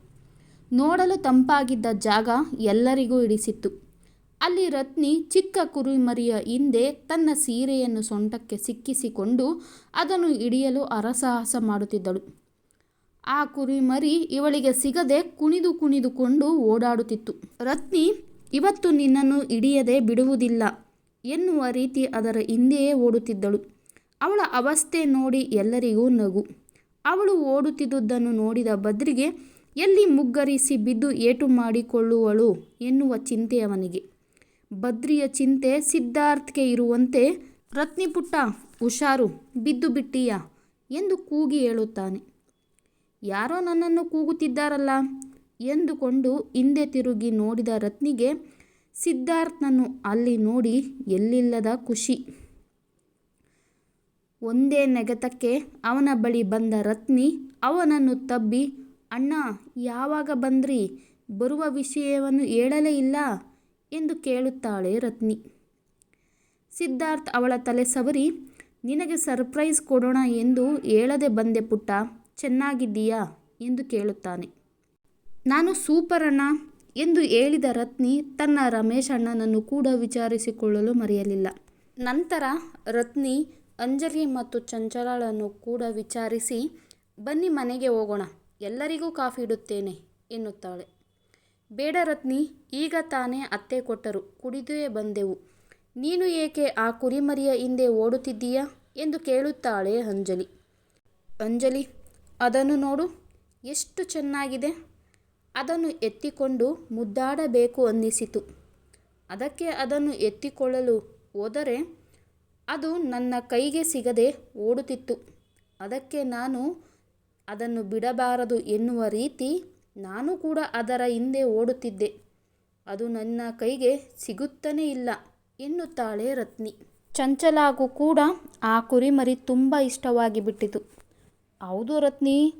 A: ನೋಡಲು ತಂಪಾಗಿದ್ದ ಜಾಗ ಎಲ್ಲರಿಗೂ ಹಿಡಿಸಿತ್ತು. ಅಲ್ಲಿ ರತ್ನಿ ಚಿಕ್ಕ ಕುರಿಮರಿಯ ಹಿಂದೆ ತನ್ನ ಸೀರೆಯನ್ನು ಸೊಂಟಕ್ಕೆ ಸಿಕ್ಕಿಸಿಕೊಂಡು ಅದನ್ನು ಹಿಡಿಯಲು ಅರಸಾಹಸ ಮಾಡುತ್ತಿದ್ದಳು. ಆ ಕುರಿಮರಿ ಇವಳಿಗೆ ಸಿಗದೆ ಕುಣಿದು ಕುಣಿದುಕೊಂಡು ಓಡಾಡುತ್ತಿತ್ತು. ರತ್ನಿ, ಇವತ್ತು ನಿನ್ನನ್ನು ಹಿಡಿಯದೆ ಬಿಡುವುದಿಲ್ಲ ಎನ್ನುವ ರೀತಿ ಅದರ ಹಿಂದೆಯೇ ಓಡುತ್ತಿದ್ದಳು. ಅವಳ ಅವಸ್ಥೆ ನೋಡಿ ಎಲ್ಲರಿಗೂ ನಗು. ಅವಳು ಓಡುತ್ತಿದ್ದುದನ್ನು ನೋಡಿದ ಬದ್ರಿಗೆ ಎಲ್ಲಿ ಮುಗ್ಗರಿಸಿ ಬಿದ್ದು ಏಟು ಮಾಡಿಕೊಳ್ಳುವಳು ಎನ್ನುವ ಚಿಂತೆ ಅವನಿಗೆ. ಬದ್ರಿಯ ಚಿಂತೆ ಸಿದ್ಧಾರ್ಥ್ಗೆ ಇರುವಂತೆ, ರತ್ನಿಪುಟ್ಟ ಹುಷಾರು ಬಿದ್ದು ಬಿಟ್ಟೀಯ ಎಂದು ಕೂಗಿ ಹೇಳುತ್ತಾನೆ. ಯಾರೋ ನನ್ನನ್ನು ಕೂಗುತ್ತಿದ್ದಾರಲ್ಲ ಎಂದುಕೊಂಡು ಹಿಂದೆ ತಿರುಗಿ ನೋಡಿದ ರತ್ನಿಗೆ ಸಿದ್ಧಾರ್ಥನನ್ನು ಅಲ್ಲಿ ನೋಡಿ ಎಲ್ಲಿಲ್ಲದ ಖುಷಿ. ಒಂದೇ ನೆಗತಕ್ಕೆ ಅವನ ಬಳಿ ಬಂದ ರತ್ನಿ ಅವನನ್ನು ತಬ್ಬಿ, ಅಣ್ಣ, ಯಾವಾಗ ಬಂದ್ರಿ? ಬರುವ ವಿಷಯವನ್ನು ಹೇಳಲೇ ಇಲ್ಲ. ಎಂದು ಕೇಳುತ್ತಾಳೆ ರತ್ನಿ. ಸಿದ್ಧಾರ್ಥ್ ಅವಳ ತಲೆ ಸವರಿ, ನಿನಗೆ ಸರ್ಪ್ರೈಸ್ ಕೊಡೋಣ ಎಂದು ಹೇಳದೆ ಬಂದೆ ಪುಟ್ಟ, ಚೆನ್ನಾಗಿದ್ದೀಯಾ? ಎಂದು ಕೇಳುತ್ತಾನೆ. ನಾನು ಸೂಪರ್ ಎಂದು ಹೇಳಿದ ರತ್ನಿ ತನ್ನ ರಮೇಶ್ ಅಣ್ಣನನ್ನು ಕೂಡ ವಿಚಾರಿಸಿಕೊಳ್ಳಲು ಮರೆಯಲಿಲ್ಲ. ನಂತರ ರತ್ನಿ ಅಂಜಲಿ ಮತ್ತು ಚಂಚಲಳನ್ನು ಕೂಡ ವಿಚಾರಿಸಿ, ಬನ್ನಿ ಮನೆಗೆ ಹೋಗೋಣ, ಎಲ್ಲರಿಗೂ ಕಾಫಿ ಇಡುತ್ತೇನೆ ಎನ್ನುತ್ತಾಳೆ. ಬೇಡ ರತ್ನಿ, ಈಗ ತಾನೇ ಅತ್ತೆ ಕೊಟ್ಟರು, ಕುಡಿದೇ ಬಂದೆವು. ನೀನು ಏಕೆ ಆ ಕುರಿಮರಿಯ ಹಿಂದೆ ಓಡುತ್ತಿದ್ದೀಯಾ? ಎಂದು ಕೇಳುತ್ತಾಳೆ ಅಂಜಲಿ. ಅಂಜಲಿ, ಅದನ್ನು ನೋಡು, ಎಷ್ಟು ಚೆನ್ನಾಗಿದೆ.
B: ಅದನ್ನು ಎತ್ತಿಕೊಂಡು ಮುದ್ದಾಡಬೇಕು ಅನ್ನಿಸಿತು. ಅದಕ್ಕೆ ಅದನ್ನು ಎತ್ತಿಕೊಳ್ಳಲು ಹೋದರೆ ಅದು ನನ್ನ ಕೈಗೆ ಸಿಗದೆ ಓಡುತ್ತಿತ್ತು. ಅದಕ್ಕೆ ನಾನು ಅದನ್ನು ಬಿಡಬಾರದು ಎನ್ನುವ ರೀತಿ ನಾನು ಕೂಡ ಅದರ ಹಿಂದೆ ಓಡುತ್ತಿದ್ದೆ. ಅದು ನನ್ನ ಕೈಗೆ ಸಿಗುತ್ತನೇ ಇಲ್ಲ ಎನ್ನುತ್ತಾಳೆ ರತ್ನಿ. ಚಂಚಲಾಗೂ ಕೂಡ ಆ ಕುರಿಮರಿ ತುಂಬ ಇಷ್ಟವಾಗಿ ಬಿಟ್ಟಿತು ಹೌದು ರತ್ನಿ,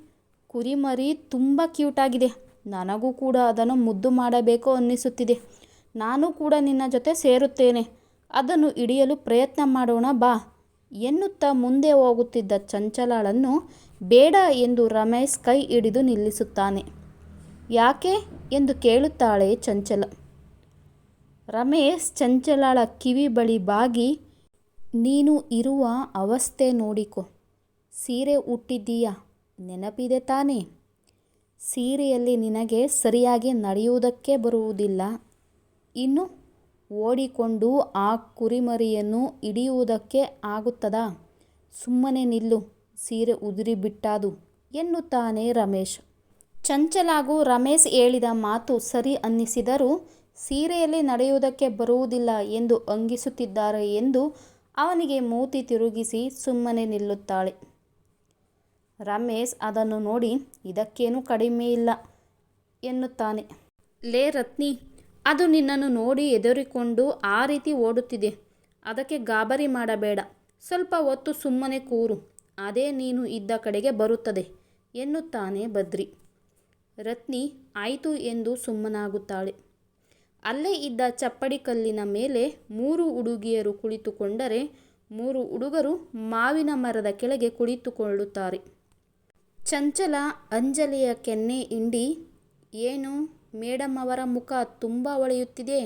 B: ಕುರಿಮರಿ ತುಂಬ ಕ್ಯೂಟಾಗಿದೆ ನನಗೂ ಕೂಡ ಅದನ್ನು ಮುದ್ದು ಮಾಡಬೇಕು ಅನ್ನಿಸುತ್ತಿದೆ. ನಾನು ಕೂಡ ನಿನ್ನ ಜೊತೆ ಸೇರುತ್ತೇನೆ. ಅದನ್ನು ಹಿಡಿಯಲು ಪ್ರಯತ್ನ ಮಾಡೋಣ ಬಾ ಎನ್ನುತ್ತಾ ಮುಂದೆ ಹೋಗುತ್ತಿದ್ದ ಚಂಚಲಾಳನ್ನು ಬೇಡ ಎಂದು ರಮೇಶ್ ಕೈ ಹಿಡಿದು ನಿಲ್ಲಿಸುತ್ತಾನೆ. ಯಾಕೆ ಎಂದು ಕೇಳುತ್ತಾಳೆ ಚಂಚಲ. ರಮೇಶ್ ಚಂಚಲಾಳ ಕಿವಿ ಬಳಿ ಬಾಗಿ, ನೀನು ಇರುವ ಅವಸ್ಥೆ ನೋಡಿಕೊ. ಸೀರೆ ಉಟ್ಟಿದ್ದೀಯ? ನೆನಪಿದೆ ತಾನೇ? ಸೀರೆಯಲ್ಲಿ ನಿನಗೆ ಸರಿಯಾಗಿ ನಡೆಯುವುದಕ್ಕೆ ಬರುವುದಿಲ್ಲ. ಇನ್ನು ಓಡಿಕೊಂಡು ಆ ಕುರಿಮರಿಯನ್ನು ಹಿಡಿಯುವುದಕ್ಕೆ ಆಗುತ್ತದಾ? ಸುಮ್ಮನೆ ನಿಲ್ಲು, ಸೀರೆ ಉದುರಿಬಿಟ್ಟಾದು, ಎನ್ನುತ್ತಾನೆ ರಮೇಶ್. ಚಂಚಲಾಗೂ ರಮೇಶ್ ಹೇಳಿದ ಮಾತು ಸರಿ ಅನ್ನಿಸಿದರೂ ಸೀರೆಯಲ್ಲಿ ನಡೆಯುವುದಕ್ಕೆ ಬರುವುದಿಲ್ಲ ಎಂದು ಅಂಗಿಸುತ್ತಿದ್ದಾರೆ ಎಂದು ಅವನಿಗೆ ಮೂತಿ ತಿರುಗಿಸಿ ಸುಮ್ಮನೆ ನಿಲ್ಲುತ್ತಾಳೆ. ರಮೇಶ್ ಅದನ್ನು ನೋಡಿ, ಇದಕ್ಕೇನು ಕಡಿಮೆ ಇಲ್ಲ ಎನ್ನುತ್ತಾನೆ. ಲೇ ರತ್ನಿ, ಅದು ನಿನ್ನನ್ನು ನೋಡಿ ಎದುರಿಕೊಂಡು ಆ ರೀತಿ ಓಡುತ್ತಿದೆ. ಅದಕ್ಕೆ ಗಾಬರಿ ಮಾಡಬೇಡ. ಸ್ವಲ್ಪ ಹೊತ್ತು ಸುಮ್ಮನೆ ಕೂರು. ಅದೇ ನೀನು ಇದ್ದ ಕಡೆಗೆ ಬರುತ್ತದೆ ಎನ್ನುತ್ತಾನೆ ಬದ್ರಿ ರತ್ನಿ ಆಯಿತು ಎಂದು ಸುಮ್ಮನಾಗುತ್ತಾಳೆ. ಅಲ್ಲೇ ಇದ್ದ ಚಪ್ಪಡಿ ಕಲ್ಲಿನ ಮೇಲೆ ಮೂರು ಹುಡುಗಿಯರು ಕುಳಿತುಕೊಂಡರೆ ಮೂರು ಹುಡುಗರು ಮಾವಿನ ಮರದ ಕೆಳಗೆ ಕುಳಿತುಕೊಳ್ಳುತ್ತಾರೆ. ಚಂಚಲ ಅಂಜಲಿಯ ಕೆನ್ನೆ ಇಂಡಿ, ಏನು ಮೇಡಮ್ ಅವರ ಮುಖ ತುಂಬ ಒಳೆಯುತ್ತಿದೆ,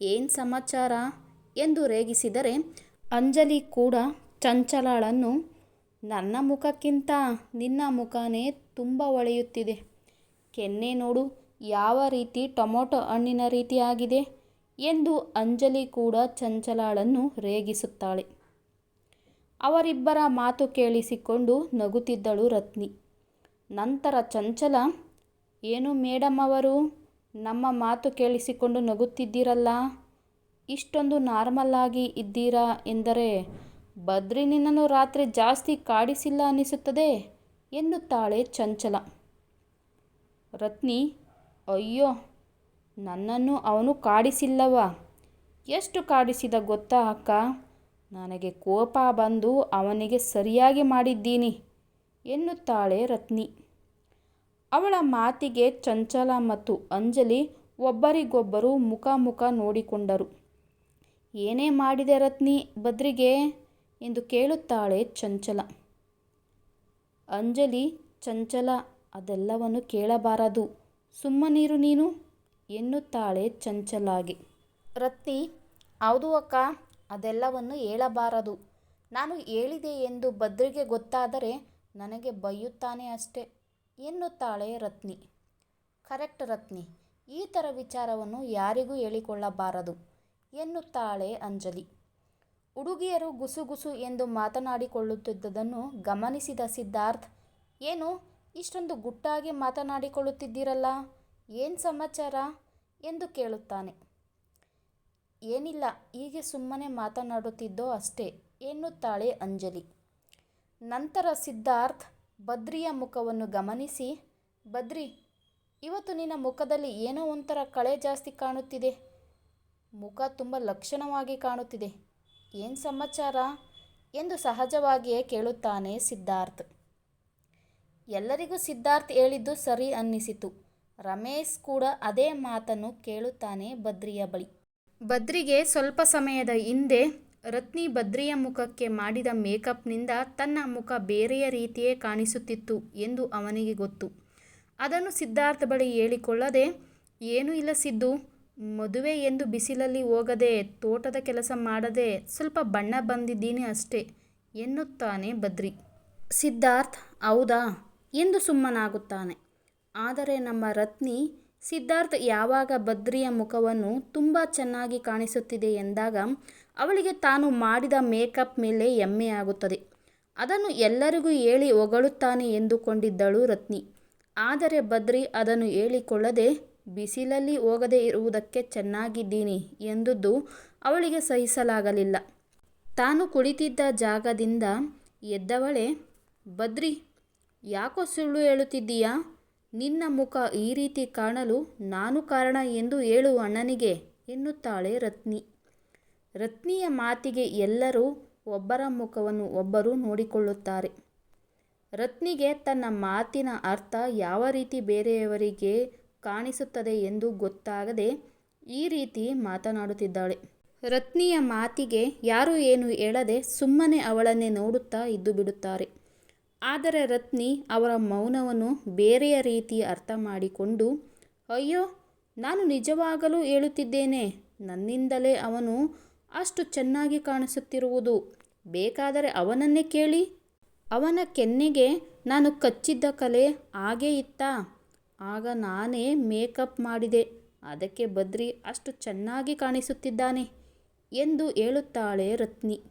B: ಏನು ಸಮಾಚಾರ ಎಂದು ರೇಗಿಸಿದರೆ ಅಂಜಲಿ ಕೂಡ ಚಂಚಲಾಳನ್ನು, ನನ್ನ ಮುಖಕ್ಕಿಂತ ನಿನ್ನ ಮುಖನೇ ತುಂಬ ಹೊಳೆಯುತ್ತಿದೆ ಕೆನ್ನೆ ನೋಡು, ಯಾವ ರೀತಿ ಟೊಮೊಟೊ ಹಣ್ಣಿನ ರೀತಿಯಾಗಿದೆ ಎಂದು ಅಂಜಲಿ ಕೂಡ ಚಂಚಲಾಳನ್ನು ರೇಗಿಸುತ್ತಾಳೆ. ಅವರಿಬ್ಬರ ಮಾತು ಕೇಳಿಸಿಕೊಂಡು ನಗುತ್ತಿದ್ದಳು ರತ್ನಿ. ನಂತರ ಚಂಚಲ, ಏನು ಮೇಡಮ್ ಅವರು, ನಮ್ಮ ಮಾತು ಕೇಳಿಸಿಕೊಂಡು ನಗುತ್ತಿದ್ದೀರಲ್ಲ, ಇಷ್ಟೊಂದು ನಾರ್ಮಲ್ ಆಗಿ ಇದ್ದೀರಾ ಎಂದರೆ ಬದ್ರಿ ನಿನ್ನನ್ನು ರಾತ್ರಿ ಜಾಸ್ತಿ ಕಾಡಿಸಿಲ್ಲ ಅನ್ನಿಸುತ್ತದೆ ಎನ್ನುತ್ತಾಳೆ ಚಂಚಲ. ರತ್ನಿ, ಅಯ್ಯೋ, ನನ್ನನ್ನು ಅವನು ಕಾಡಿಸಿಲ್ಲವ? ಎಷ್ಟು ಕಾಡಿಸಿದ ಗೊತ್ತಾ ಅಕ್ಕ? ನನಗೆ ಕೋಪ ಬಂದು ಅವನಿಗೆ ಸರಿಯಾಗಿ ಮಾಡಿದ್ದೀನಿ, ಎನ್ನುತ್ತಾಳೆ ರತ್ನಿ. ಅವಳ ಮಾತಿಗೆ ಚಂಚಲ ಮತ್ತು ಅಂಜಲಿ ಒಬ್ಬರಿಗೊಬ್ಬರು ಮುಖ ಮುಖ ನೋಡಿಕೊಂಡರು. ಏನೇ ಮಾಡಿದೆ ರತ್ನಿ ಬದ್ರಿಗೆ? ಎಂದು ಕೇಳುತ್ತಾಳೆ ಚಂಚಲ. ಅಂಜಲಿ, ಚಂಚಲ ಅದೆಲ್ಲವನ್ನು ಕೇಳಬಾರದು. ಸುಮ್ಮನಿರು ನೀನು? ಎನ್ನುತ್ತಾಳೆ ಚಂಚಲಾಗಿ. ರತ್ನಿ ಹೌದು ಅಕ್ಕ, ಅದೆಲ್ಲವನ್ನು ಹೇಳಬಾರದು. ನಾನು ಹೇಳಿದೆ ಎಂದು ಭದ್ರಿಗೆ ಗೊತ್ತಾದರೆ ನನಗೆ ಬೈಯುತ್ತಾನೆ ಅಷ್ಟೆ, ಎನ್ನುತ್ತಾಳೆ ರತ್ನಿ. ಕರೆಕ್ಟ್ ರತ್ನಿ, ಈ ಥರ ವಿಚಾರವನ್ನು ಯಾರಿಗೂ ಹೇಳಿಕೊಳ್ಳಬಾರದು, ಎನ್ನುತ್ತಾಳೆ ಅಂಜಲಿ. ಹುಡುಗಿಯರು ಗುಸುಗುಸು ಎಂದು ಮಾತನಾಡಿಕೊಳ್ಳುತ್ತಿದ್ದುದನ್ನು ಗಮನಿಸಿದ ಸಿದ್ಧಾರ್ಥ್, ಏನು? ಇಷ್ಟೊಂದು ಗುಟ್ಟಾಗಿ ಮಾತನಾಡಿಕೊಳ್ಳುತ್ತಿದ್ದೀರಲ್ಲ? ಏನು ಸಮಾಚಾರ? ಎಂದು ಕೇಳುತ್ತಾನೆ. ಏನಿಲ್ಲ, ಹೀಗೆ ಸುಮ್ಮನೆ ಮಾತನಾಡುತ್ತಿದ್ದೋ ಅಷ್ಟೇ, ಎನ್ನುತ್ತಾಳೆ ಅಂಜಲಿ. ನಂತರ ಸಿದ್ಧಾರ್ಥ್ ಬದ್ರಿಯ ಮುಖವನ್ನು ಗಮನಿಸಿ ಬದ್ರಿ ಇವತ್ತು ನಿನ್ನ ಮುಖದಲ್ಲಿ ಏನೋ ಒಂಥರ ಕಳೆ ಜಾಸ್ತಿ ಕಾಣುತ್ತಿದೆ. ಮುಖ ತುಂಬ ಲಕ್ಷಣವಾಗಿ ಕಾಣುತ್ತಿದೆ. ಏನು ಸಮಾಚಾರ? ಎಂದು ಸಹಜವಾಗಿಯೇ ಕೇಳುತ್ತಾನೆ ಸಿದ್ಧಾರ್ಥ್. ಎಲ್ಲರಿಗೂ ಸಿದ್ಧಾರ್ಥ್ ಹೇಳಿದ್ದು ಸರಿ ಅನ್ನಿಸಿತು. ರಮೇಶ್ ಕೂಡ ಅದೇ ಮಾತನ್ನು ಕೇಳುತ್ತಾನೆ ಬದ್ರಿಯ ಬಳಿ. ಬದ್ರಿಗೆ ಸ್ವಲ್ಪ ಸಮಯದ ಹಿಂದೆ ರತ್ನಿ ಬದ್ರಿಯ ಮುಖಕ್ಕೆ ಮಾಡಿದ ಮೇಕಪ್ನಿಂದ ತನ್ನ ಮುಖ ಬೇರೆಯ ರೀತಿಯೇ ಕಾಣಿಸುತ್ತಿತ್ತು ಎಂದು ಅವನಿಗೆ ಗೊತ್ತು. ಅದನ್ನು ಸಿದ್ಧಾರ್ಥ ಬಳಿ ಹೇಳಿಕೊಳ್ಳದೆ, ಏನೂ ಇಲ್ಲ ಸಿದ್ದು, ಮದುವೆ ಎಂದು ಬಿಸಿಲಲ್ಲಿ ಹೋಗದೆ, ತೋಟದ ಕೆಲಸ ಮಾಡದೆ ಸ್ವಲ್ಪ ಬಣ್ಣ ಬಂದಿದ್ದೀನಿ ಅಷ್ಟೇ, ಎನ್ನುತ್ತಾನೆ ಬದ್ರಿ ಸಿದ್ಧಾರ್ಥ್, ಹೌದಾ? ಎಂದು ಸುಮ್ಮನಾಗುತ್ತಾನೆ. ಆದರೆ ನಮ್ಮ ರತ್ನಿ ಸಿದ್ಧಾರ್ಥ್ ಯಾವಾಗ ಬದ್ರಿಯ ಮುಖವನ್ನು ತುಂಬ ಚೆನ್ನಾಗಿ ಕಾಣಿಸುತ್ತಿದೆ ಎಂದಾಗ ಅವಳಿಗೆ ತಾನು ಮಾಡಿದ ಮೇಕಪ್ ಮೇಲೆ ಹೆಮ್ಮೆಯಾಗುತ್ತದೆ. ಅದನ್ನು ಎಲ್ಲರಿಗೂ ಹೇಳಿ ಹೊಗಳುತ್ತಾನೆ ಎಂದುಕೊಂಡಿದ್ದಳು ರತ್ನಿ. ಆದರೆ ಬದ್ರಿ ಅದನ್ನು ಹೇಳಿಕೊಳ್ಳದೆ ಬಿಸಿಲಲ್ಲಿ ಹೋಗದೇ ಇರುವುದಕ್ಕೆ ಚೆನ್ನಾಗಿದ್ದೀನಿ ಎಂದುದು ಅವಳಿಗೆ ಸಹಿಸಲಾಗಲಿಲ್ಲ. ತಾನು ಕುಳಿತಿದ್ದ ಜಾಗದಿಂದ ಎದ್ದವಳೆ ಬದ್ರಿ ಯಾಕೋ ಸುಳ್ಳು ಹೇಳುತ್ತಿದ್ದೀಯಾ? ನಿನ್ನ ಮುಖ ಈ ರೀತಿ ಕಾಣಲು ನಾನು ಕಾರಣ ಎಂದು ಹೇಳು ಅಣ್ಣನಿಗೆ, ಎನ್ನುತ್ತಾಳೆ ರತ್ನಿ. ರತ್ನಿಯ ಮಾತಿಗೆ ಎಲ್ಲರೂ ಒಬ್ಬರ ಮುಖವನ್ನು ಒಬ್ಬರು ನೋಡಿಕೊಳ್ಳುತ್ತಾರೆ. ರತ್ನಿಗೆ ತನ್ನ ಮಾತಿನ ಅರ್ಥ ಯಾವ ರೀತಿ ಬೇರೆಯವರಿಗೆ ಕಾಣಿಸುತ್ತದೆ ಎಂದು ಗೊತ್ತಾಗದೆ ಈ ರೀತಿ ಮಾತನಾಡುತ್ತಿದ್ದಾಳೆ. ರತ್ನಿಯ ಮಾತಿಗೆ ಯಾರು ಏನು ಹೇಳದೆ ಸುಮ್ಮನೆ ಅವಳನ್ನೇ ನೋಡುತ್ತಾ ಇದ್ದು ಬಿಡುತ್ತಾರೆ. ಆದರೆ ರತ್ನಿ ಅವರ ಮೌನವನ್ನು ಬೇರೆಯ ರೀತಿ ಅರ್ಥ ಮಾಡಿಕೊಂಡು, ಅಯ್ಯೋ, ನಾನು ನಿಜವಾಗಲೂ ಹೇಳುತ್ತಿದ್ದೇನೆ. ನನ್ನಿಂದಲೇ ಅವನು ಅಷ್ಟು ಚೆನ್ನಾಗಿ ಕಾಣಿಸುತ್ತಿರುವುದು. ಬೇಕಾದರೆ ಅವನನ್ನೇ ಕೇಳಿ. ಅವನ ಕೆನ್ನೆಗೆ ನಾನು ಕಚ್ಚಿದ್ದ ಕಲೆ ಹಾಗೇ ಇತ್ತಾ. ಆಗ ನಾನೇ ಮೇಕಪ್ ಮಾಡಿದೆ. ಅದಕ್ಕೆ ಬದ್ರಿ ಅಷ್ಟು ಚೆನ್ನಾಗಿ ಕಾಣಿಸುತ್ತಿದ್ದಾನೆ ಎಂದು ಹೇಳುತ್ತಾಳೆ ರತ್ನಿ.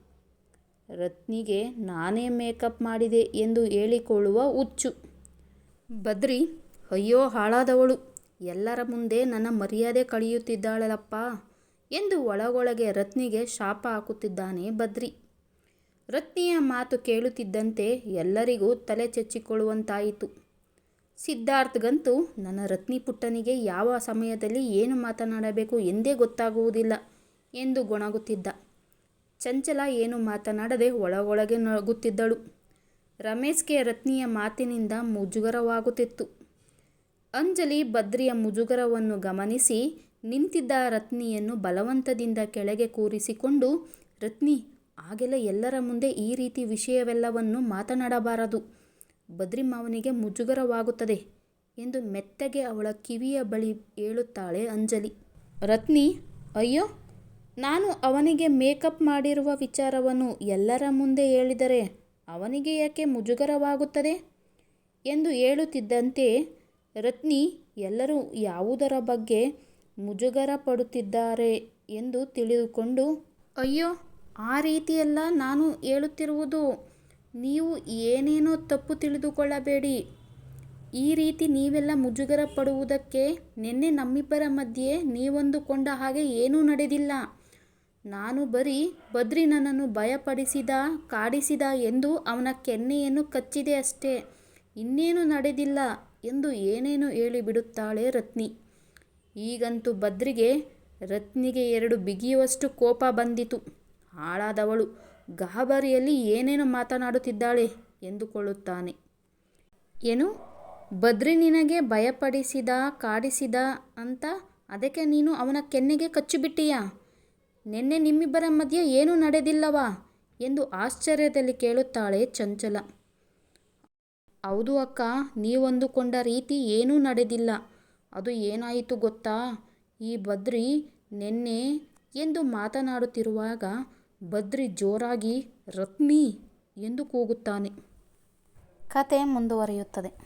B: ರತ್ನಿಗೆ ನಾನೇ ಮೇಕಪ್ ಮಾಡಿದೆ ಎಂದು ಹೇಳಿಕೊಳ್ಳುವ ಹುಚ್ಚು. ಬದ್ರಿ, ಅಯ್ಯೋ ಹಾಳಾದವಳು, ಎಲ್ಲರ ಮುಂದೆ ನನ್ನ ಮರ್ಯಾದೆ ಕಳೆಯುತ್ತಿದ್ದಾಳಲ್ಲಪ್ಪ ಎಂದು ಒಳಗೊಳಗೆ ರತ್ನಿಗೆ ಶಾಪ ಹಾಕುತ್ತಿದ್ದಾನೆ ಬದ್ರಿ. ರತ್ನಿಯ ಮಾತು ಕೇಳುತ್ತಿದ್ದಂತೆ ಎಲ್ಲರಿಗೂ ತಲೆ ಚೆಚ್ಚಿಕೊಳ್ಳುವಂತಾಯಿತು. ಸಿದ್ಧಾರ್ಥ್ಗಂತೂ ನನ್ನ ರತ್ನಿ ಪುಟ್ಟನಿಗೆ ಯಾವ ಸಮಯದಲ್ಲಿ ಏನು ಮಾತನಾಡಬೇಕು ಎಂದೇ ಗೊತ್ತಾಗುವುದಿಲ್ಲ ಎಂದು ಗೊಣಗುತ್ತಿದ್ದ. ಚಂಚಲ ಏನು ಮಾತನಾಡದೆ ಒಳಗೊಳಗೆ ನಗುತ್ತಿದ್ದಳು. ರಮೇಶ್ಗೆ ರತ್ನಿಯ ಮಾತಿನಿಂದ ಮುಜುಗರವಾಗುತ್ತಿತ್ತು. ಅಂಜಲಿ ಬದ್ರಿಯ ಮುಜುಗರವನ್ನು ಗಮನಿಸಿ ನಿಂತಿದ್ದ ರತ್ನಿಯನ್ನು ಬಲವಂತದಿಂದ ಕೆಳಗೆ ಕೂರಿಸಿಕೊಂಡು, ರತ್ನಿ ಆಗೆಲ್ಲ ಎಲ್ಲರ ಮುಂದೆ ಈ ರೀತಿ ವಿಷಯವೆಲ್ಲವನ್ನು ಮಾತನಾಡಬಾರದು. ಬದ್ರಿ ಮಾವನಿಗೆ ಮುಜುಗರವಾಗುತ್ತದೆ ಎಂದು ಮೆತ್ತಗೆ ಅವಳ ಕಿವಿಯ ಬಳಿ ಹೇಳುತ್ತಾಳೆ ಅಂಜಲಿ. ರತ್ನಿ, ಅಯ್ಯೋ! ನಾನು ಅವನಿಗೆ ಮೇಕಪ್ ಮಾಡಿರುವ ವಿಚಾರವನ್ನು ಎಲ್ಲರ ಮುಂದೆ ಹೇಳಿದರೆ ಅವನಿಗೆ ಯಾಕೆ ಮುಜುಗರವಾಗುತ್ತದೆ? ಎಂದು ಹೇಳುತ್ತಿದ್ದಂತೆ ರತ್ನಿ, ಎಲ್ಲರೂ ಯಾವುದರ ಬಗ್ಗೆ ಮುಜುಗರ ಪಡುತ್ತಿದ್ದಾರೆ ಎಂದು ತಿಳಿದುಕೊಂಡು, ಅಯ್ಯೋ, ಆ ರೀತಿಯೆಲ್ಲ ನಾನು ಹೇಳುತ್ತಿರುವುದು, ನೀವು ಏನೇನೋ ತಪ್ಪು ತಿಳಿದುಕೊಳ್ಳಬೇಡಿ. ಈ ರೀತಿ ನೀವೆಲ್ಲ ಮುಜುಗರ ಪಡುವುದಕ್ಕೆ ನಿನ್ನೆ ನಮ್ಮಿಬ್ಬರ ಮಧ್ಯೆ ನೀವೊಂದುಕೊಂಡ ಹಾಗೆ ಏನೂ ನಡೆದಿಲ್ಲ. ನಾನು ಬರೀ ಬದ್ರಿ ನನ್ನನ್ನು ಭಯಪಡಿಸಿದ, ಕಾಡಿಸಿದ ಎಂದು ಅವನ ಕೆನ್ನೆಯನ್ನು ಕಚ್ಚಿದೆ ಅಷ್ಟೇ. ಇನ್ನೇನು ನಡೆದಿಲ್ಲ ಎಂದು ಏನೇನು ಹೇಳಿಬಿಡುತ್ತಾಳೆ ರತ್ನಿ. ಈಗಂತೂ ಬದ್ರಿಗೆ, ರತ್ನಿಗೆ ಎರಡು ಬಿಗಿಯುವಷ್ಟು ಕೋಪ ಬಂದಿತು. ಹಾಳಾದವಳು ಗಾಬರಿಯಲ್ಲಿ ಏನೇನು ಮಾತನಾಡುತ್ತಿದ್ದಾಳೆ ಎಂದುಕೊಳ್ಳುತ್ತಾನೆ. ಏನು? ಬದ್ರಿ ನಿನಗೆ ಭಯಪಡಿಸಿದ, ಕಾಡಿಸಿದ ಅಂತ ಅದಕ್ಕೆ ನೀನು ಅವನ ಕೆನ್ನೆಗೆ ಕಚ್ಚಿಬಿಟ್ಟೀಯಾ? ನಿನ್ನೆ ನಿಮ್ಮಿಬ್ಬರ ಮಧ್ಯೆ ಏನೂ ನಡೆದಿಲ್ಲವಾ? ಎಂದು ಆಶ್ಚರ್ಯದಲ್ಲಿ ಕೇಳುತ್ತಾಳೆ ಚಂಚಲ. ಹೌದು ಅಕ್ಕ, ನೀವೊಂದುಕೊಂಡ ರೀತಿ ಏನೂ ನಡೆದಿಲ್ಲ. ಅದು ಏನಾಯಿತು ಗೊತ್ತಾ? ಈ ಬದ್ರಿ ನಿನ್ನೆ ಎಂದು ಮಾತನಾಡುತ್ತಿರುವಾಗ ಬದ್ರಿ ಜೋರಾಗಿ ರತ್ನಿ ಎಂದು ಕೂಗುತ್ತಾನೆ.
A: ಕತೆ ಮುಂದುವರಿಯುತ್ತದೆ.